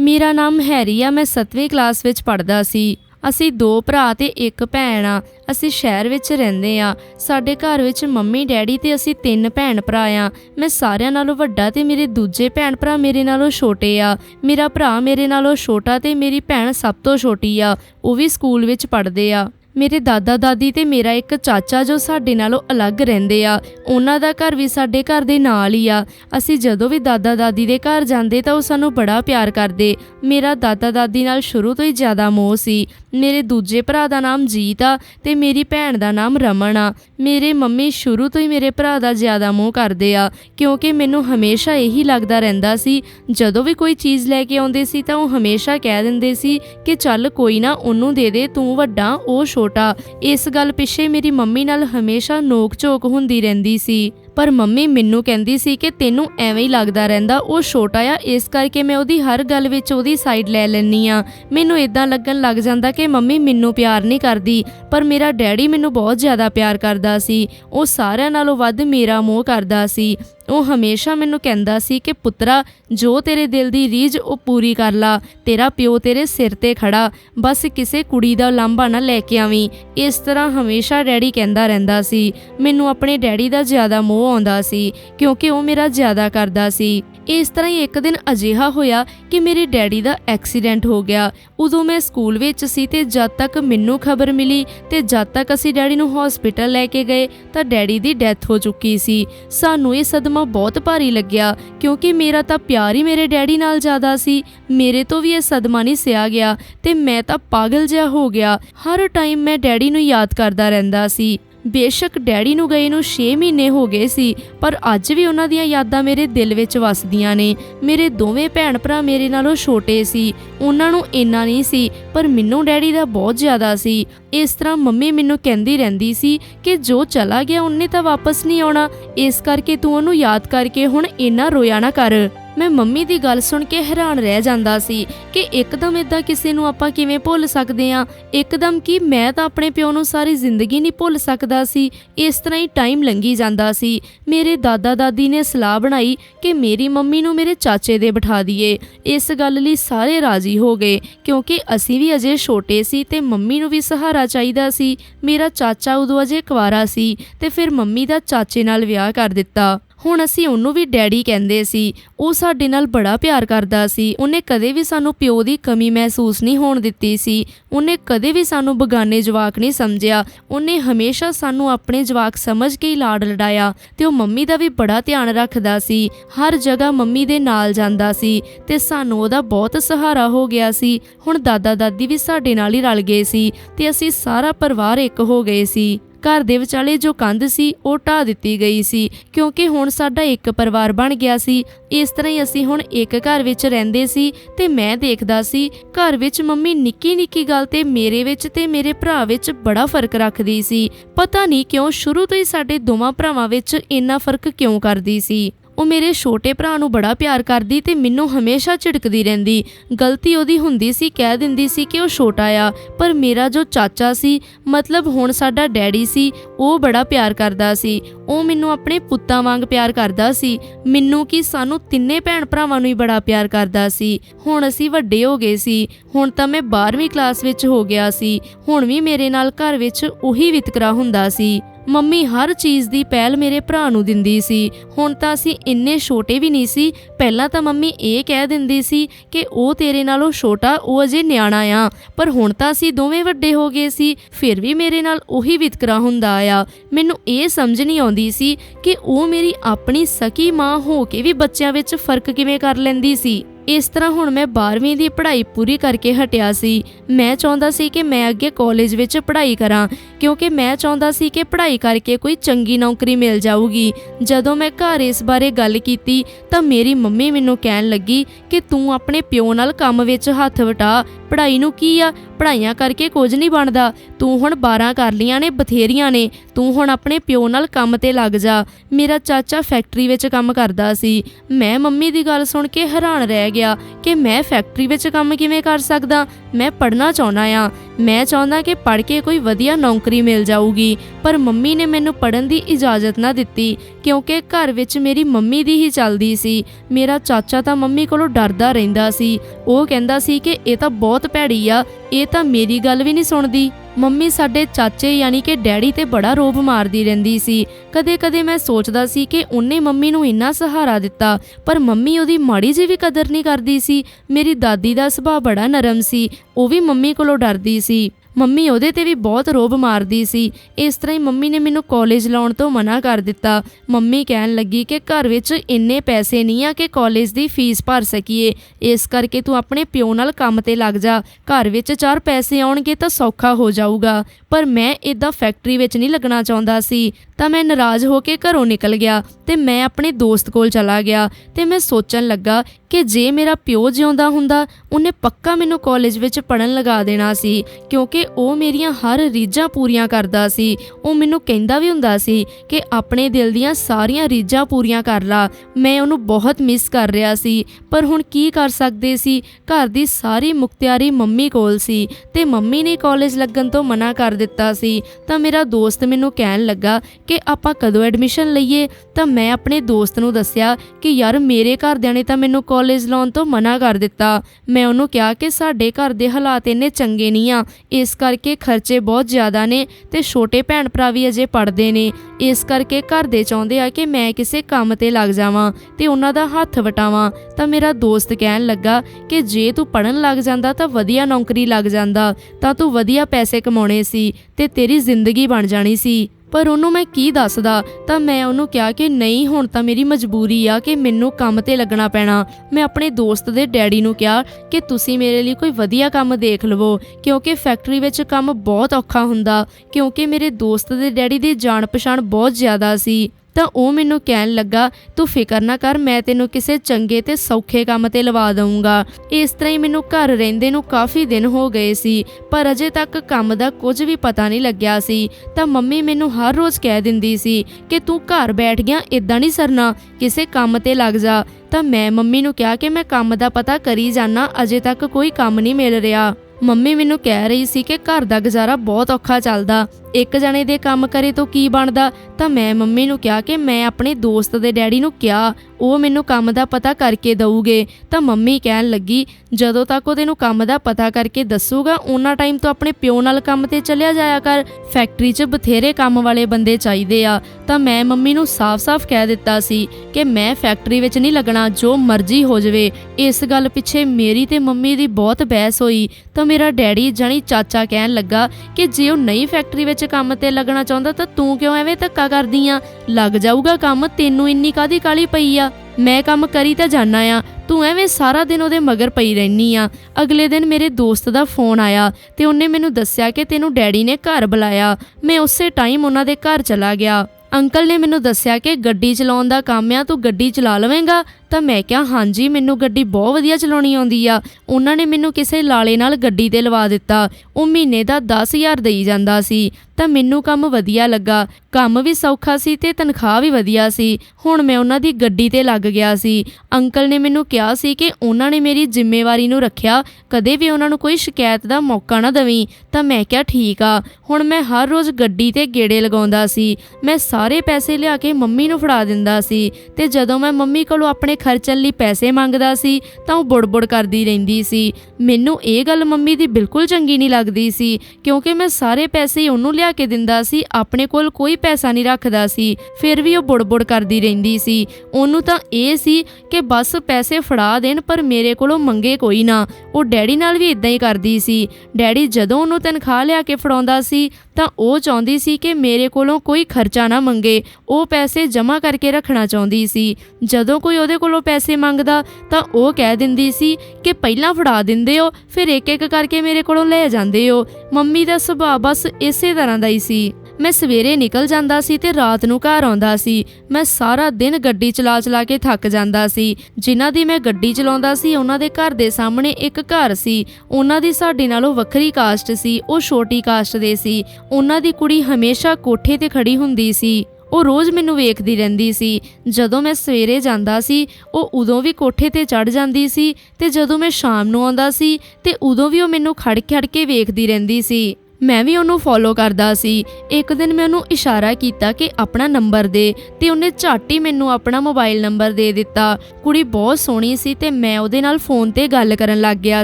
ਮੇਰਾ ਨਾਮ ਹੈਰੀ ਆ, ਮੈਂ 7ਵੀਂ ਕਲਾਸ ਵਿੱਚ ਪੜ੍ਹਦਾ ਸੀ। ਅਸੀਂ ਦੋ ਭਰਾ ਤੇ ਇੱਕ ਭੈਣ ਆ। ਅਸੀਂ ਸ਼ਹਿਰ ਵਿੱਚ ਰਹਿੰਦੇ ਆ। ਸਾਡੇ ਘਰ ਵਿੱਚ ਮੰਮੀ, ਡੈਡੀ ਤੇ ਅਸੀਂ ਤਿੰਨ ਭੈਣ ਭਰਾ ਆ। ਮੈਂ ਸਾਰਿਆਂ ਨਾਲੋਂ ਵੱਡਾ ਤੇ ਮੇਰੇ ਦੂਜੇ ਭੈਣ ਭਰਾ ਮੇਰੇ ਨਾਲੋਂ ਛੋਟੇ ਆ। ਮੇਰਾ ਭਰਾ ਮੇਰੇ ਨਾਲੋਂ ਛੋਟਾ ਤੇ ਮੇਰੀ ਭੈਣ ਸਭ ਤੋਂ ਛੋਟੀ ਆ। ਉਹ ਵੀ ਸਕੂਲ ਵਿੱਚ ਪੜ੍ਹਦੇ ਆ। ਮੇਰੇ ਦਾਦਾ ਦਾਦੀ ਤੇ ਮੇਰਾ ਇੱਕ ਚਾਚਾ ਜੋ ਸਾਡੇ ਨਾਲੋਂ ਅਲੱਗ ਰਹਿੰਦੇ ਆ, ਉਹਨਾਂ ਦਾ ਘਰ ਵੀ ਸਾਡੇ ਘਰ ਦੇ ਨਾਲ ਹੀ ਆ। ਅਸੀਂ ਜਦੋਂ ਵੀ ਦਾਦਾ ਦਾਦੀ ਦੇ ਘਰ ਜਾਂਦੇ ਤਾਂ ਉਹ ਸਾਨੂੰ ਬੜਾ ਪਿਆਰ ਕਰਦੇ। ਮੇਰਾ ਦਾਦਾ ਦਾਦੀ ਨਾਲ ਸ਼ੁਰੂ ਤੋਂ ਹੀ ਜ਼ਿਆਦਾ ਮੋਹ ਸੀ। ਮੇਰੇ ਦੂਜੇ ਭਰਾ ਦਾ ਨਾਮ ਜੀਤ ਆ ਤੇ ਮੇਰੀ ਭੈਣ ਦਾ ਨਾਮ ਰਮਨ ਆ। ਮੇਰੇ ਮੰਮੀ ਸ਼ੁਰੂ ਤੋਂ ਹੀ ਮੇਰੇ ਭਰਾ ਦਾ ਜ਼ਿਆਦਾ ਮੋਹ ਕਰਦੇ ਆ, ਕਿਉਂਕਿ ਮੈਨੂੰ ਹਮੇਸ਼ਾ ਇਹੀ ਲੱਗਦਾ ਰਹਿੰਦਾ ਸੀ, ਜਦੋਂ ਵੀ ਕੋਈ ਚੀਜ਼ ਲੈ ਕੇ ਆਉਂਦੇ ਸੀ ਤਾਂ ਉਹ ਹਮੇਸ਼ਾ ਕਹਿ ਦਿੰਦੇ ਸੀ ਕਿ ਚੱਲ ਕੋਈ ਨਾ ਉਹਨੂੰ ਦੇ ਦੇ, ਤੂੰ ਵੱਡਾ, ਉਹ ਛੋਟਾ। ਇਸ ਗੱਲ ਪਿੱਛੇ ਮੇਰੀ ਮੰਮੀ ਨਾਲ ਹਮੇਸ਼ਾ ਨੋਕ ਝੋਕ ਹੁੰਦੀ ਰਹਿੰਦੀ ਸੀ। ਪਰ ਮੰਮੀ ਮੈਨੂੰ ਕਹਿੰਦੀ ਸੀ ਕਿ ਤੈਨੂੰ ਐਵੇਂ ਹੀ ਲੱਗਦਾ ਰਹਿੰਦਾ, ਉਹ ਛੋਟਾ ਆ, ਇਸ ਕਰਕੇ ਮੈਂ ਉਹਦੀ ਹਰ ਗੱਲ ਵਿੱਚ ਉਹਦੀ ਸਾਈਡ ਲੈ ਲੈਣੀ ਆ। ਮੈਨੂੰ ਇਦਾਂ ਲੱਗਣ ਲੱਗ ਜਾਂਦਾ ਕਿ ਮੰਮੀ ਮੈਨੂੰ ਪਿਆਰ ਨਹੀਂ ਕਰਦੀ, ਪਰ ਮੇਰਾ ਡੈਡੀ ਮੈਨੂੰ ਬਹੁਤ ਜ਼ਿਆਦਾ ਪਿਆਰ ਕਰਦਾ ਸੀ। ਉਹ ਸਾਰਿਆਂ ਨਾਲੋਂ ਵੱਧ ਮੇਰਾ ਮੋਹ ਕਰਦਾ ਸੀ। ਉਹ ਹਮੇਸ਼ਾ ਮੈਨੂੰ ਕਹਿੰਦਾ ਸੀ ਕਿ ਪੁੱਤਰਾ, ਜੋ ਤੇਰੇ ਦਿਲ ਦੀ ਰੀਝ ਉਹ ਪੂਰੀ ਕਰ ਲਾ, ਤੇਰਾ ਪਿਓ ਤੇਰੇ ਸਿਰ ਤੇ ਖੜਾ, ਬਸ ਕਿਸੇ ਕੁੜੀ ਦਾ ਲਾਂਭਾ ਨਾ ਲੈ ਕੇ ਆਵੀਂ। ਇਸ ਤਰ੍ਹਾਂ ਹਮੇਸ਼ਾ ਡੈਡੀ ਕਹਿੰਦਾ ਰਹਿੰਦਾ ਸੀ। ਮੈਨੂੰ ਆਪਣੇ ਡੈਡੀ ਦਾ ਜ਼ਿਆਦਾ ਮੋਹ ਆਉਂਦਾ ਸੀ, ਕਿਉਂਕਿ ਉਹ ਮੇਰਾ ਜ਼ਿਆਦਾ ਕਰਦਾ ਸੀ। ਇਸ ਤਰ੍ਹਾਂ ਹੀ ਇੱਕ ਦਿਨ ਅਜਿਹਾ ਹੋਇਆ ਕਿ ਮੇਰੇ ਡੈਡੀ ਦਾ ਐਕਸੀਡੈਂਟ ਹੋ ਗਿਆ। ਉਦੋਂ ਮੈਂ ਸਕੂਲ ਵਿੱਚ ਸੀ ਤੇ ਜਦ ਤੱਕ ਮੈਨੂੰ ਖਬਰ ਮਿਲੀ ਤੇ ਜਦ ਤੱਕ ਅਸੀਂ ਡੈਡੀ ਨੂੰ ਹਸਪੀਟਲ ਲੈ ਕੇ ਗਏ, ਤਾਂ ਡੈਡੀ ਦੀ ਡੈਥ ਹੋ ਚੁੱਕੀ ਸੀ। ਸਾਨੂੰ ਇਹ ਸਦਮਾ ਬਹੁਤ ਭਾਰੀ ਲੱਗਿਆ, ਕਿਉਂਕਿ ਮੇਰਾ ਤਾਂ ਪਿਆਰ ਹੀ ਮੇਰੇ ਡੈਡੀ ਨਾਲ ਜ਼ਿਆਦਾ ਸੀ। ਮੇਰੇ ਤੋਂ ਵੀ ਇਹ ਸਦਮਾ ਨਹੀਂ ਸਿਆ ਗਿਆ ਤੇ ਮੈਂ ਤਾਂ ਪਾਗਲ ਜਿਹਾ ਹੋ ਗਿਆ। ਹਰ ਟਾਈਮ ਮੈਂ ਡੈਡੀ ਨੂੰ ਯਾਦ ਕਰਦਾ ਰਹਿੰਦਾ ਸੀ। ਬੇਸ਼ੱਕ ਡੈਡੀ ਨੂੰ ਗਏ ਨੂੰ 6 ਮਹੀਨੇ ਹੋ ਗਏ ਸੀ, ਪਰ ਅੱਜ ਵੀ ਉਹਨਾਂ ਦੀਆਂ ਯਾਦਾਂ ਮੇਰੇ ਦਿਲ ਵਿੱਚ ਵੱਸਦੀਆਂ ਨੇ। ਮੇਰੇ ਦੋਵੇਂ ਭੈਣ ਭਰਾ ਮੇਰੇ ਨਾਲੋਂ ਛੋਟੇ ਸੀ, ਉਹਨਾਂ ਨੂੰ ਇੰਨਾ ਨਹੀਂ ਸੀ, ਪਰ ਮੈਨੂੰ ਡੈਡੀ ਦਾ ਬਹੁਤ ਜ਼ਿਆਦਾ ਸੀ। ਇਸ ਤਰ੍ਹਾਂ ਮੰਮੀ ਮੈਨੂੰ ਕਹਿੰਦੀ ਰਹਿੰਦੀ ਸੀ ਕਿ ਜੋ ਚਲਾ ਗਿਆ ਉਹਨੇ ਤਾਂ ਵਾਪਸ ਨਹੀਂ ਆਉਣਾ, ਇਸ ਕਰਕੇ ਤੂੰ ਉਹਨੂੰ ਯਾਦ ਕਰਕੇ ਹੁਣ ਇੰਨਾ ਰੋਇਆ ਨਾ ਕਰ। ਮੈਂ ਮੰਮੀ ਦੀ ਗੱਲ ਸੁਣ ਕੇ ਹੈਰਾਨ ਰਹਿ ਜਾਂਦਾ ਸੀ ਕਿ ਇੱਕਦਮ ਇਦਾਂ ਕਿਸੇ ਨੂੰ ਆਪਾਂ ਕਿਵੇਂ ਭੁੱਲ ਸਕਦੇ ਆ ਇੱਕਦਮ ਕੀ ਮੈਂ ਤਾਂ ਆਪਣੇ ਪਿਓ ਨੂੰ ਸਾਰੀ ਜ਼ਿੰਦਗੀ ਨਹੀਂ ਭੁੱਲ ਸਕਦਾ ਸੀ? ਇਸ ਤਰ੍ਹਾਂ ਹੀ ਟਾਈਮ ਲੰਘੀ ਜਾਂਦਾ ਸੀ। ਮੇਰੇ ਦਾਦਾ ਦਾਦੀ ਨੇ ਸਲਾਹ ਬਣਾਈ ਕਿ ਮੇਰੀ ਮੰਮੀ ਨੂੰ ਮੇਰੇ ਚਾਚੇ ਦੇ ਬਿਠਾ ਦਈਏ। ਇਸ ਗੱਲ ਲਈ ਸਾਰੇ ਰਾਜ਼ੀ ਹੋ ਗਏ, ਕਿਉਂਕਿ ਅਸੀਂ ਵੀ ਅਜੇ ਛੋਟੇ ਸੀ ਤੇ ਮੰਮੀ ਨੂੰ ਵੀ ਸਹਾਰਾ ਚਾਹੀਦਾ ਸੀ। ਮੇਰਾ ਚਾਚਾ ਉਦੋਂ ਅਜੇ ਕੁਵਾਰਾ ਸੀ ਤੇ ਫਿਰ ਮੰਮੀ ਦਾ ਚਾਚੇ ਨਾਲ ਵਿਆਹ ਕਰ ਦਿੱਤਾ। ਹੁਣ ਅਸੀਂ ਉਹਨੂੰ ਵੀ ਡੈਡੀ ਕਹਿੰਦੇ ਸੀ। ਉਹ ਸਾਡੇ ਨਾਲ ਬੜਾ ਪਿਆਰ ਕਰਦਾ ਸੀ। ਉਹਨੇ ਕਦੇ ਵੀ ਸਾਨੂੰ ਪਿਓ ਦੀ ਕਮੀ ਮਹਿਸੂਸ ਨਹੀਂ ਹੋਣ ਦਿੱਤੀ ਸੀ। ਉਹਨੇ ਕਦੇ ਵੀ ਸਾਨੂੰ ਬਗਾਨੇ ਜਵਾਕ ਨਹੀਂ ਸਮਝਿਆ। ਉਹਨੇ ਹਮੇਸ਼ਾ ਸਾਨੂੰ ਆਪਣੇ ਜਵਾਕ ਸਮਝ ਕੇ ਹੀ ਲਾਡ ਲੜਾਇਆ ਤੇ ਉਹ ਮੰਮੀ ਦਾ ਵੀ ਬੜਾ ਧਿਆਨ ਰੱਖਦਾ ਸੀ। ਹਰ ਜਗ੍ਹਾ ਮੰਮੀ ਦੇ ਨਾਲ ਜਾਂਦਾ ਸੀ ਤੇ ਸਾਨੂੰ ਉਹਦਾ ਬਹੁਤ ਸਹਾਰਾ ਹੋ ਗਿਆ ਸੀ। ਹੁਣ ਦਾਦਾ ਦਾਦੀ ਵੀ ਸਾਡੇ ਨਾਲ ਹੀ ਰਲ ਗਏ ਸੀ ਤੇ ਅਸੀਂ ਸਾਰਾ ਪਰਿਵਾਰ ਇੱਕ ਹੋ ਗਏ ਸੀ। ਘਰ ਦੇ ਵਿਚਾਲੇ ਜੋ ਕੰਧ ਸੀ, ਉਹ ਢਾ ਦਿੱਤੀ ਗਈ ਸੀ, ਕਿਉਂਕਿ ਹੁਣ ਸਾਡਾ ਇੱਕ ਪਰਿਵਾਰ ਬਣ ਗਿਆ ਸੀ। ਇਸ ਤਰ੍ਹਾਂ ਹੀ ਅਸੀਂ ਹੁਣ ਇੱਕ ਘਰ ਵਿੱਚ ਰਹਿੰਦੇ ਸੀ ਤੇ ਮੈਂ ਦੇਖਦਾ ਸੀ, ਘਰ ਵਿੱਚ ਮੰਮੀ ਨਿੱਕੀ ਨਿੱਕੀ ਗੱਲ ਤੇ ਮੇਰੇ ਵਿੱਚ ਤੇ ਮੇਰੇ ਭਰਾ ਵਿੱਚ ਬੜਾ ਫ਼ਰਕ ਰੱਖਦੀ ਸੀ। ਪਤਾ ਨਹੀਂ ਕਿਉਂ ਸ਼ੁਰੂ ਤੋਂ ਹੀ ਸਾਡੇ ਦੋਵਾਂ ਭਰਾਵਾਂ ਵਿੱਚ ਇੰਨਾ ਫ਼ਰਕ ਕਿਉਂ ਕਰਦੀ ਸੀ। ਉਹ ਮੇਰੇ ਛੋਟੇ ਭਰਾ ਨੂੰ ਬੜਾ ਪਿਆਰ ਕਰਦੀ ਤੇ ਮੈਨੂੰ ਹਮੇਸ਼ਾ ਝਿੜਕਦੀ ਰਹਿੰਦੀ। ਗਲਤੀ ਉਹਦੀ ਹੁੰਦੀ ਸੀ, ਕਹਿ ਦਿੰਦੀ ਸੀ ਕਿ ਉਹ ਛੋਟਾ ਆ, ਪਰ ਮੇਰਾ ਜੋ ਚਾਚਾ ਸੀ, ਮਤਲਬ ਹੁਣ ਸਾਡਾ ਡੈਡੀ ਸੀ, ਉਹ ਬੜਾ ਪਿਆਰ ਕਰਦਾ ਸੀ। ਉਹ ਮੈਨੂੰ ਆਪਣੇ ਪੁੱਤਾਂ ਵਾਂਗ ਪਿਆਰ ਕਰਦਾ ਸੀ। ਮੈਨੂੰ ਕੀ ਸਾਨੂੰ ਤਿੰਨੇ ਭੈਣ ਭਰਾਵਾਂ ਨੂੰ ਹੀ ਬੜਾ ਪਿਆਰ ਕਰਦਾ ਸੀ। ਹੁਣ ਅਸੀਂ ਵੱਡੇ ਹੋ ਗਏ ਸੀ। ਹੁਣ ਤਾਂ ਮੈਂ 12ਵੀਂ ਕਲਾਸ ਵਿੱਚ ਹੋ ਗਿਆ ਸੀ। ਹੁਣ ਵੀ ਮੇਰੇ ਨਾਲ ਘਰ ਵਿੱਚ ਉਹੀ ਵਿਤਕਰਾ ਹੁੰਦਾ ਸੀ। ਮੰਮੀ ਹਰ ਚੀਜ਼ ਦੀ ਪਹਿਲ ਮੇਰੇ ਭਰਾ ਨੂੰ ਦਿੰਦੀ ਸੀ। ਹੁਣ ਤਾਂ ਅਸੀਂ ਇੰਨੇ ਛੋਟੇ ਵੀ ਨਹੀਂ ਸੀ। ਪਹਿਲਾਂ ਤਾਂ ਮੰਮੀ ਇਹ ਕਹਿ ਦਿੰਦੀ ਸੀ ਕਿ ਉਹ ਤੇਰੇ ਨਾਲੋਂ ਛੋਟਾ, ਉਹ ਅਜੇ ਨਿਆਣਾ ਆ। ਪਰ ਹੁਣ ਤਾਂ ਅਸੀਂ ਦੋਵੇਂ ਵੱਡੇ ਹੋ ਗਏ ਸੀ। ਫਿਰ ਵੀ ਮੇਰੇ ਨਾਲ ਉਹੀ ਵਿਤਕਰਾ ਹੁੰਦਾ ਆ ਮੈਨੂੰ ਇਹ ਸਮਝ ਨਹੀਂ ਆਉਂਦੀ ਸੀ ਕਿ ਉਹ ਮੇਰੀ ਆਪਣੀ ਸਕੀ ਮਾਂ ਹੋ ਕੇ ਵੀ ਬੱਚਿਆਂ ਵਿੱਚ ਫ਼ਰਕ ਕਿਵੇਂ ਕਰ ਲੈਂਦੀ ਸੀ। ਇਸ ਤਰ੍ਹਾਂ ਹੁਣ ਮੈਂ 12ਵੀਂ ਦੀ ਪੜ੍ਹਾਈ ਪੂਰੀ ਕਰਕੇ ਹਟਿਆ ਸੀ। ਮੈਂ ਚਾਹੁੰਦਾ ਸੀ ਕਿ ਮੈਂ ਅੱਗੇ ਕਾਲਜ ਵਿੱਚ ਪੜ੍ਹਾਈ ਕਰਾਂ, ਕਿਉਂਕਿ ਮੈਂ ਚਾਹੁੰਦਾ ਸੀ ਕਿ ਪੜ੍ਹਾਈ ਕਰਕੇ ਕੋਈ ਚੰਗੀ ਨੌਕਰੀ ਮਿਲ ਜਾਊਗੀ। ਜਦੋਂ ਮੈਂ ਘਰ ਇਸ ਬਾਰੇ ਗੱਲ ਕੀਤੀ, ਤਾਂ ਮੇਰੀ ਮੰਮੀ ਮੈਨੂੰ ਕਹਿਣ ਲੱਗੀ ਕਿ ਤੂੰ ਆਪਣੇ ਪਿਓ ਨਾਲ ਕੰਮ ਵਿੱਚ ਹੱਥ ਵਟਾ। ਪੜ੍ਹਾਈ ਨੂੰ ਕੀ ਆ? ਪੜ੍ਹਾਈਆਂ ਕਰਕੇ ਕੁਝ ਨਹੀਂ ਬਣਦਾ। ਤੂੰ ਹੁਣ 12 ਕਰ ਲੀਆਂ ਨੇ, ਬਥੇਰੀਆਂ ਨੇ। ਤੂੰ ਹੁਣ ਆਪਣੇ ਪਿਓ ਨਾਲ ਕੰਮ ਤੇ ਲੱਗ ਜਾ। ਮੇਰਾ ਚਾਚਾ ਫੈਕਟਰੀ ਵਿੱਚ ਕੰਮ ਕਰਦਾ ਸੀ। ਮੈਂ ਮੰਮੀ ਦੀ ਗੱਲ ਸੁਣ ਕੇ ਹੈਰਾਨ ਰਹਿ ਗਿਆ ਗਿਆ ਕਿ ਮੈਂ ਫੈਕਟਰੀ ਵਿੱਚ ਕੰਮ ਕਿਵੇਂ ਕਰ ਸਕਦਾ? ਮੈਂ ਪੜ੍ਹਨਾ ਚਾਹੁੰਦਾ ਆ ਮੈਂ ਚਾਹੁੰਦਾ ਕਿ ਪੜ੍ਹ ਕੇ ਕੋਈ ਵਧੀਆ ਨੌਕਰੀ ਮਿਲ ਜਾਊਗੀ, ਪਰ ਮੰਮੀ ਨੇ ਮੈਨੂੰ ਪੜ੍ਹਨ ਦੀ ਇਜਾਜ਼ਤ ਨਾ ਦਿੱਤੀ, ਕਿਉਂਕਿ ਘਰ ਵਿੱਚ ਮੇਰੀ ਮੰਮੀ ਦੀ ਹੀ ਚੱਲਦੀ ਸੀ। ਮੇਰਾ ਚਾਚਾ ਤਾਂ ਮੰਮੀ ਕੋਲੋਂ ਡਰਦਾ ਰਹਿੰਦਾ ਸੀ। ਉਹ ਕਹਿੰਦਾ ਸੀ ਕਿ ਇਹ ਤਾਂ ਬਹੁਤ ਭੈੜੀ ਆ, ਇਹ ਤਾਂ ਮੇਰੀ ਗੱਲ ਵੀ ਨਹੀਂ ਸੁਣਦੀ। ਮੰਮੀ ਸਾਡੇ ਚਾਚੇ ਯਾਨੀ ਕਿ ਡੈਡੀ ਤੇ ਬੜਾ ਰੋਬ ਮਾਰਦੀ ਰਹਿੰਦੀ ਸੀ। ਕਦੇ-ਕਦੇ ਮੈਂ ਸੋਚਦਾ ਸੀ ਕਿ ਉਹਨੇ ਮੰਮੀ ਨੂੰ ਇੰਨਾ ਸਹਾਰਾ ਦਿੱਤਾ, ਪਰ ਮੰਮੀ ਉਹਦੀ ਮਾੜੀ ਜਿਹੀ ਵੀ ਕਦਰ ਨਹੀਂ ਕਰਦੀ ਸੀ। ਮੇਰੀ ਦਾਦੀ ਦਾ ਸੁਭਾਅ ਬੜਾ ਨਰਮ ਸੀ। ਉਹ ਵੀ ਮੰਮੀ ਕੋਲੋਂ ਡਰਦੀ ਸੀ। ਮੰਮੀ ਉਹਦੇ ਤੇ ਵੀ ਬਹੁਤ ਰੋਬ ਮਾਰਦੀ ਸੀ। ਇਸ ਤਰ੍ਹਾਂ ਹੀ ਮੰਮੀ ਨੇ ਮੈਨੂੰ ਕਾਲਜ ਲਾਉਣ ਤੋਂ ਮਨਾ ਕਰ ਦਿੱਤਾ। ਮੰਮੀ ਕਹਿਣ ਲੱਗੀ ਕਿ ਘਰ ਵਿੱਚ ਇੰਨੇ ਪੈਸੇ ਨਹੀਂ ਆ ਕਿ ਕਾਲਜ ਦੀ ਫੀਸ ਭਰ ਸਕੀਏ। ਇਸ ਕਰਕੇ ਤੂੰ ਆਪਣੇ ਪਿਓ ਨਾਲ ਕੰਮ ਤੇ ਲੱਗ ਜਾ। ਘਰ ਵਿੱਚ ਚਾਰ ਪੈਸੇ ਆਉਣਗੇ ਤਾਂ ਸੌਖਾ ਹੋ ਜਾਊਗਾ। ਪਰ ਮੈਂ ਇਦਾਂ ਫੈਕਟਰੀ ਵਿੱਚ ਨਹੀਂ ਲੱਗਣਾ ਚਾਹੁੰਦਾ ਸੀ। ਤਾਂ ਮੈਂ ਨਾਰਾਜ਼ ਹੋ ਕੇ ਘਰੋਂ ਨਿਕਲ ਗਿਆ ਤੇ ਮੈਂ ਆਪਣੇ ਦੋਸਤ ਕੋਲ ਚਲਾ ਗਿਆ ਤੇ ਮੈਂ ਸੋਚਣ ਲੱਗਾ ਕਿ ਜੇ ਮੇਰਾ ਪਿਓ ਜਿਉਂਦਾ ਹੁੰਦਾ, ਉਹਨੇ ਪੱਕਾ ਮੈਨੂੰ ਕਾਲਜ ਵਿੱਚ ਪੜਨ ਲਗਾ ਦੇਣਾ ਸੀ, ਕਿਉਂਕਿ ਉਹ ਮੇਰੀਆਂ ਹਰ ਰੀਝਾਂ ਪੂਰੀਆਂ ਕਰਦਾ ਸੀ। ਉਹ ਮੈਨੂੰ ਕਹਿੰਦਾ ਵੀ ਹੁੰਦਾ ਸੀ ਕਿ ਆਪਣੇ ਦਿਲ ਦੀਆਂ ਸਾਰੀਆਂ ਰੀਝਾਂ ਪੂਰੀਆਂ ਕਰ ਲਾ, ਮੈਂ ਉਹਨੂੰ ਬਹੁਤ ਮਿਸ ਕਰ ਰਿਹਾ ਸੀ। ਪਰ ਹੁਣ ਕੀ ਕਰ ਸਕਦੇ ਸੀ? ਘਰ ਦੀ ਸਾਰੀ ਮੁਖਤਿਆਰੀ ਮੰਮੀ ਕੋਲ ਸੀ ਤੇ ਮੰਮੀ ਨੇ ਕਾਲਜ ਲੱਗਣ ਤੋਂ ਮਨਾ ਕਰ ਦਿੱਤਾ ਸੀ। ਤਾਂ ਮੇਰਾ ਦੋਸਤ ਮੈਨੂੰ ਕਹਿਣ ਲੱਗਾ ਕਿ ਆਪਾਂ ਕਦੋਂ ਐਡਮਿਸ਼ਨ ਲਈਏ? ਤਾਂ ਮੈਂ ਆਪਣੇ ਦੋਸਤ ਨੂੰ ਦੱਸਿਆ ਕਿ ਯਾਰ ਮੇਰੇ ਘਰਦਿਆਂ ਨੇ ਤਾਂ ਮੈਨੂੰ ਕਾਲਜ ਲਾਉਣ ਤੋਂ ਮਨਾ ਕਰ ਦਿੱਤਾ। ਮੈਂ ਉਹਨੂੰ ਕਿਹਾ ਕਿ ਸਾਡੇ ਘਰ ਦੇ ਹਾਲਾਤ ਇੰਨੇ ਚੰਗੇ ਨਹੀਂ ਆ। ਇਸ ਕਰਕੇ ਖਰਚੇ ਬਹੁਤ ਜ਼ਿਆਦਾ ਨੇ ਤੇ ਛੋਟੇ ਭੈਣ ਭਰਾ ਵੀ ਅਜੇ ਪੜਦੇ ਨੇ। ਇਸ ਕਰਕੇ ਘਰ ਦੇ ਚਾਹੁੰਦੇ ਆ ਕਿ ਮੈਂ ਕਿਸੇ ਕੰਮ ਤੇ ਲੱਗ ਜਾਵਾਂ ਤੇ ਉਹਨਾਂ ਦਾ ਹੱਥ ਵਟਾਵਾਂ। ਤਾਂ ਮੇਰਾ ਦੋਸਤ ਕਹਿਣ ਲੱਗਾ ਕਿ ਜੇ ਤੂੰ ਪੜਨ ਲੱਗ ਜਾਂਦਾ ਤਾਂ ਵਧੀਆ ਨੌਕਰੀ ਲੱਗ ਜਾਂਦਾ। ਤਾਂ ਤੂੰ ਵਧੀਆ ਪੈਸੇ ਕਮਾਉਣੇ ਸੀ ਤੇ ਤੇਰੀ ਜ਼ਿੰਦਗੀ ਬਣ ਜਾਣੀ ਸੀ। ਪਰ ਉਹਨੂੰ ਮੈਂ ਕੀ ਦੱਸਦਾ? ਤਾਂ ਮੈਂ ਉਹਨੂੰ ਕਿਹਾ ਕਿ ਨਹੀਂ, ਹੁਣ ਤਾਂ ਮੇਰੀ ਮਜਬੂਰੀ ਆ ਕਿ ਮੈਨੂੰ ਕੰਮ ਤੇ ਲੱਗਣਾ ਪੈਣਾ। ਮੈਂ ਆਪਣੇ ਦੋਸਤ ਦੇ ਡੈਡੀ ਨੂੰ ਕਿਹਾ ਕਿ ਤੁਸੀਂ ਮੇਰੇ ਲਈ ਕੋਈ ਵਧੀਆ ਕੰਮ ਦੇਖ ਲਵੋ, ਕਿਉਂਕਿ ਫੈਕਟਰੀ ਵਿੱਚ ਕੰਮ ਬਹੁਤ ਔਖਾ ਹੁੰਦਾ, ਕਿਉਂਕਿ ਮੇਰੇ ਦੋਸਤ ਦੇ ਡੈਡੀ ਦੀ ਜਾਣ ਪਛਾਣ ਬਹੁਤ ਜ਼ਿਆਦਾ ਸੀ। ਤਾਂ ਉਹ ਮੈਨੂੰ ਕਹਿਣ ਲੱਗਾ, ਤੂੰ ਫਿਕਰ ਨਾ ਕਰ, ਮੈਂ ਤੈਨੂੰ ਕਿਸੇ ਚੰਗੇ ਤੇ ਸੌਖੇ ਕੰਮ ਤੇ ਲਵਾ ਦਊਂਗਾ। ਇਸ ਤਰ੍ਹਾਂ ਹੀ ਮੈਨੂੰ ਘਰ ਰਹਿੰਦੇ ਨੂੰ ਕਾਫੀ ਦਿਨ ਹੋ ਗਏ ਸੀ, ਪਰ ਅਜੇ ਤੱਕ ਕੰਮ ਦਾ ਕੁਝ ਵੀ ਪਤਾ ਨਹੀਂ ਲੱਗਿਆ ਸੀ। ਤਾਂ ਮੰਮੀ ਮੈਨੂੰ ਹਰ ਰੋਜ਼ ਕਹਿ ਦਿੰਦੀ ਸੀ ਕਿ, ਤੂੰ ਘਰ ਬੈਠ ਗਿਆ ਇਦਾਂ ਨਹੀਂ ਸਰਨਾ, ਕਿਸੇ ਕੰਮ ਤੇ ਲੱਗ ਜਾ। ਤਾਂ ਮੈਂ ਮੰਮੀ ਨੂੰ ਕਿਹਾ ਕਿ ਮੈਂ ਕੰਮ ਦਾ ਪਤਾ ਕਰੀ ਜਾਣਾ ਅਜੇ ਤੱਕ ਕੋਈ ਕੰਮ ਨਹੀਂ ਮਿਲ ਰਿਹਾ। ਮੰਮੀ ਮੈਨੂੰ ਕਹਿ ਰਹੀ ਸੀ ਕਿ ਘਰ ਦਾ ਗੁਜ਼ਾਰਾ ਬਹੁਤ ਔਖਾ ਚੱਲਦਾ। ਇੱਕ ਜਣੇ ਦੇ ਕੰਮ ਕਰੇ ਤੋਂ ਕੀ ਬਣਦਾ? ਤਾਂ ਮੈਂ ਮੰਮੀ ਨੂੰ ਕਿਹਾ ਕਿ ਮੈਂ ਆਪਣੇ ਦੋਸਤ ਦੇ ਡੈਡੀ ਨੂੰ ਕਿਹਾ, ਉਹ ਮੈਨੂੰ ਕੰਮ ਦਾ ਪਤਾ ਕਰਕੇ ਦਊਗੇ। ਤਾਂ ਮੰਮੀ ਕਹਿਣ ਲੱਗੀ, ਜਦੋਂ ਤੱਕ ਉਹਦੇ ਨੂੰ ਕੰਮ ਦਾ ਪਤਾ ਕਰਕੇ ਦੱਸੂਗਾ, ਉਹਨਾਂ ਟਾਈਮ ਤੋਂ ਆਪਣੇ ਪਿਓ ਨਾਲ ਕੰਮ ਤੇ ਚੱਲਿਆ ਜਾਇਆ ਕਰ। ਫੈਕਟਰੀ 'ਚ ਬਥੇਰੇ ਕੰਮ ਵਾਲੇ ਬੰਦੇ ਚਾਹੀਦੇ ਆ। ਤਾਂ ਮੈਂ ਮੰਮੀ ਨੂੰ ਸਾਫ਼-ਸਾਫ਼ ਕਹਿ ਦਿੱਤਾ ਸੀ ਕਿ ਮੈਂ ਫੈਕਟਰੀ ਵਿੱਚ ਨਹੀਂ ਲੱਗਣਾ, ਜੋ ਮਰਜ਼ੀ ਹੋ ਜਾਵੇ। ਇਸ ਗੱਲ ਪਿੱਛੇ ਮੇਰੀ ਤੇ ਮੰਮੀ ਦੀ ਬਹੁਤ ਬਹਿਸ ਹੋਈ। ਤਾਂ ਮੇਰਾ ਡੈਡੀ ਜਾਨੀ ਚਾਚਾ ਕਹਿਣ ਲੱਗਾ ਕਿ ਜੇ ਉਹ ਨਹੀਂ ਫੈਕਟਰੀ ਵਿੱਚ ਕੰਮ ਤੇ ਲੱਗਣਾ ਚਾਹੁੰਦਾ ਤਾਂ ਤੂੰ ਕਿਉਂ ਐਵੇਂ ਧੱਕਾ ਕਰਦੀ ਆ? ਲੱਗ ਜਾਊਗਾ ਕੰਮ, ਤੈਨੂੰ ਇੰਨੀ ਕਾਦੀ ਕਾਲੀ ਪਈ ਆ? ਮੈਂ ਕੰਮ ਕਰੀ ਤਾਂ ਜਾਣਾ ਆ, ਤੂੰ ਐਵੇਂ ਸਾਰਾ ਦਿਨ ਉਹਦੇ ਮਗਰ ਪਈ ਰਹਿਨੀ ਆ। ਅਗਲੇ ਦਿਨ ਮੇਰੇ ਦੋਸਤ ਦਾ ਫੋਨ ਆਇਆ ਤੇ ਉਹਨੇ ਮੈਨੂੰ ਦੱਸਿਆ ਕਿ ਤੈਨੂੰ ਡੈਡੀ ਨੇ ਘਰ ਬੁਲਾਇਆ। ਮੈਂ ਉਸੇ ਟਾਈਮ ਉਹਨਾਂ ਦੇ ਘਰ ਚਲਾ ਗਿਆ। ਅੰਕਲ ਨੇ ਮੈਨੂੰ ਦੱਸਿਆ ਕਿ ਗੱਡੀ ਚਲਾਉਣ ਦਾ ਕੰਮ ਆ, ਤੂੰ ਗੱਡੀ ਚਲਾ ਲਵੇਂਗਾ? ਤਾਂ ਮੈਂ ਕਿਹਾ, ਹਾਂਜੀ, ਮੈਨੂੰ ਗੱਡੀ ਬਹੁਤ ਵਧੀਆ ਚਲਾਉਣੀ ਆਉਂਦੀ ਆ। ਉਹਨਾਂ ਨੇ ਮੈਨੂੰ ਕਿਸੇ ਲਾਲੇ ਨਾਲ ਗੱਡੀ ਤੇ ਲਵਾ ਦਿੱਤਾ। ਉਹ ਮਹੀਨੇ ਦਾ 10000 ਦੇਈ ਜਾਂਦਾ ਸੀ। ਤਾਂ ਮੈਨੂੰ ਕੰਮ ਵਧੀਆ ਲੱਗਾ। ਕੰਮ ਵੀ ਸੌਖਾ ਸੀ ਤੇ ਤਨਖਾਹ ਵੀ ਵਧੀਆ ਸੀ। ਹੁਣ ਮੈਂ ਉਹਨਾਂ ਦੀ ਗੱਡੀ ਤੇ ਲੱਗ ਗਿਆ ਸੀ। ਅੰਕਲ ਨੇ ਮੈਨੂੰ ਕਿਹਾ ਸੀ ਕਿ ਉਹਨਾਂ ਨੇ ਮੇਰੀ ਜ਼ਿੰਮੇਵਾਰੀ ਨੂੰ ਰੱਖਿਆ। ਕਦੇ ਵੀ ਉਹਨਾਂ ਨੂੰ ਕੋਈ ਸ਼ਿਕਾਇਤ ਦਾ ਮੌਕਾ ਨਾ ਦੇਵੀਂ। ਤਾਂ ਮੈਂ ਕਿਹਾ ਠੀਕ ਆ। ਹੁਣ ਮੈਂ ਹਰ ਰੋਜ਼ ਗੱਡੀ ਤੇ ਗੇੜੇ ਲਗਾਉਂਦਾ ਸੀ। ਮੈਂ ਸਾਰੇ ਪੈਸੇ ਲਿਆ ਕੇ ਮੰਮੀ ਨੂੰ ਫੜਾ ਦਿੰਦਾ ਸੀ। ਤੇ ਜਦੋਂ ਮੈਂ ਮੰਮੀ ਕੋਲੋਂ ਆਪਣੇ ਖਰਚਣ ਲਈ ਪੈਸੇ ਮੰਗਦਾ ਸੀ, ਤਾਂ ਉਹ ਬੁੜਬੁੜ ਕਰਦੀ ਰਹਿੰਦੀ ਸੀ। ਮੈਨੂੰ ਇਹ ਗੱਲ ਮੰਮੀ ਦੀ ਬਿਲਕੁਲ ਚੰਗੀ ਨਹੀਂ ਲੱਗਦੀ ਸੀ, ਕਿਉਂਕਿ ਮੈਂ ਸਾਰੇ ਪੈਸੇ ਉਹਨੂੰ ਲਿਆ ਲਿਆ ਕੇ ਦਿੰਦਾ ਸੀ, ਆਪਣੇ ਕੋਲ ਕੋਈ ਪੈਸਾ ਨਹੀਂ ਰੱਖਦਾ ਸੀ। ਫਿਰ ਵੀ ਉਹ ਬੁੜਬੁੜ ਕਰਦੀ ਰਹਿੰਦੀ ਸੀ। ਉਹਨੂੰ ਤਾਂ ਇਹ ਸੀ ਕਿ ਬਸ ਪੈਸੇ ਫੜਾ ਦੇਣ, ਪਰ ਮੇਰੇ ਕੋਲੋਂ ਮੰਗੇ ਕੋਈ ਨਾ। ਉਹ ਡੈਡੀ ਨਾਲ ਵੀ ਇਦਾਂ ਹੀ ਕਰਦੀ ਸੀ। ਡੈਡੀ ਜਦੋਂ ਉਹਨੂੰ ਤਨਖਾਹ ਲਿਆ ਕੇ ਫੜਾਉਂਦਾ ਸੀ, ਤਾਂ ਉਹ ਚਾਹੁੰਦੀ ਸੀ ਕਿ ਮੇਰੇ ਕੋਲੋਂ ਕੋਈ ਖਰਚਾ ਨਾ ਮੰਗੇ। ਉਹ ਪੈਸੇ ਜਮ੍ਹਾਂ ਕਰਕੇ ਰੱਖਣਾ ਚਾਹੁੰਦੀ ਸੀ। ਜਦੋਂ ਕੋਈ ਉਹਦੇ ਕੋਲੋਂ ਪੈਸੇ ਮੰਗਦਾ, ਤਾਂ ਉਹ ਕਹਿ ਦਿੰਦੀ ਸੀ ਕਿ ਪਹਿਲਾਂ ਫੜਾ ਦਿੰਦੇ ਹੋ, ਫਿਰ ਇੱਕ ਇੱਕ ਕਰਕੇ ਮੇਰੇ ਕੋਲੋਂ ਲੈ ਜਾਂਦੇ ਹੋ। ਮੰਮੀ ਦਾ ਸੁਭਾਅ ਬਸ ਇਸੇ ਤਰ੍ਹਾਂ ਦਾ ਹੀ ਸੀ। ਮੈਂ ਸਵੇਰੇ ਨਿਕਲ ਜਾਂਦਾ ਸੀ ਤੇ ਰਾਤ ਨੂੰ ਘਰ ਆਉਂਦਾ ਸੀ। ਮੈਂ ਸਾਰਾ ਦਿਨ ਗੱਡੀ ਚਲਾ ਚਲਾ ਕੇ ਥੱਕ ਜਾਂਦਾ ਸੀ। ਜਿਨ੍ਹਾਂ ਦੀ ਮੈਂ ਗੱਡੀ ਚਲਾਉਂਦਾ ਸੀ, ਉਹਨਾਂ ਦੇ ਘਰ ਦੇ ਸਾਹਮਣੇ ਇੱਕ ਘਰ ਸੀ। ਉਹਨਾਂ ਦੀ ਸਾਡੇ ਨਾਲੋਂ ਵੱਖਰੀ ਕਾਸਟ ਸੀ, ਉਹ ਛੋਟੀ ਕਾਸਟ ਦੇ ਸੀ। ਉਹਨਾਂ ਦੀ ਕੁੜੀ ਹਮੇਸ਼ਾ ਕੋਠੇ ਤੇ ਖੜੀ ਹੁੰਦੀ ਸੀ। ਉਹ ਰੋਜ਼ ਮੈਨੂੰ ਵੇਖਦੀ ਰਹਿੰਦੀ ਸੀ। ਜਦੋਂ ਮੈਂ ਸਵੇਰੇ ਜਾਂਦਾ ਸੀ, ਉਹ ਉਦੋਂ ਵੀ ਕੋਠੇ ਤੇ ਚੜ ਜਾਂਦੀ ਸੀ ਤੇ ਜਦੋਂ ਮੈਂ ਸ਼ਾਮ ਨੂੰ ਆਉਂਦਾ ਸੀ ਤੇ ਉਦੋਂ ਵੀ ਉਹ ਮੈਨੂੰ ਖੜ ਖੜ ਕੇ ਵੇਖਦੀ ਰਹਿੰਦੀ ਸੀ। ਮੈਂ ਵੀ ਉਹਨੂੰ ਫੋਲੋ ਕਰਦਾ ਸੀ। ਇੱਕ ਦਿਨ ਮੈਂ ਉਹਨੂੰ ਇਸ਼ਾਰਾ ਕੀਤਾ ਕਿ ਆਪਣਾ ਨੰਬਰ ਦੇ ਤੇ ਉਹਨੇ ਝੱਟ ਹੀ ਮੈਨੂੰ ਆਪਣਾ ਮੋਬਾਈਲ ਨੰਬਰ ਦੇ ਦਿੱਤਾ। ਕੁੜੀ ਬਹੁਤ ਸੋਹਣੀ ਸੀ ਤੇ ਮੈਂ ਉਹਦੇ ਨਾਲ ਫੋਨ ਤੇ ਗੱਲ ਕਰਨ ਲੱਗ ਗਿਆ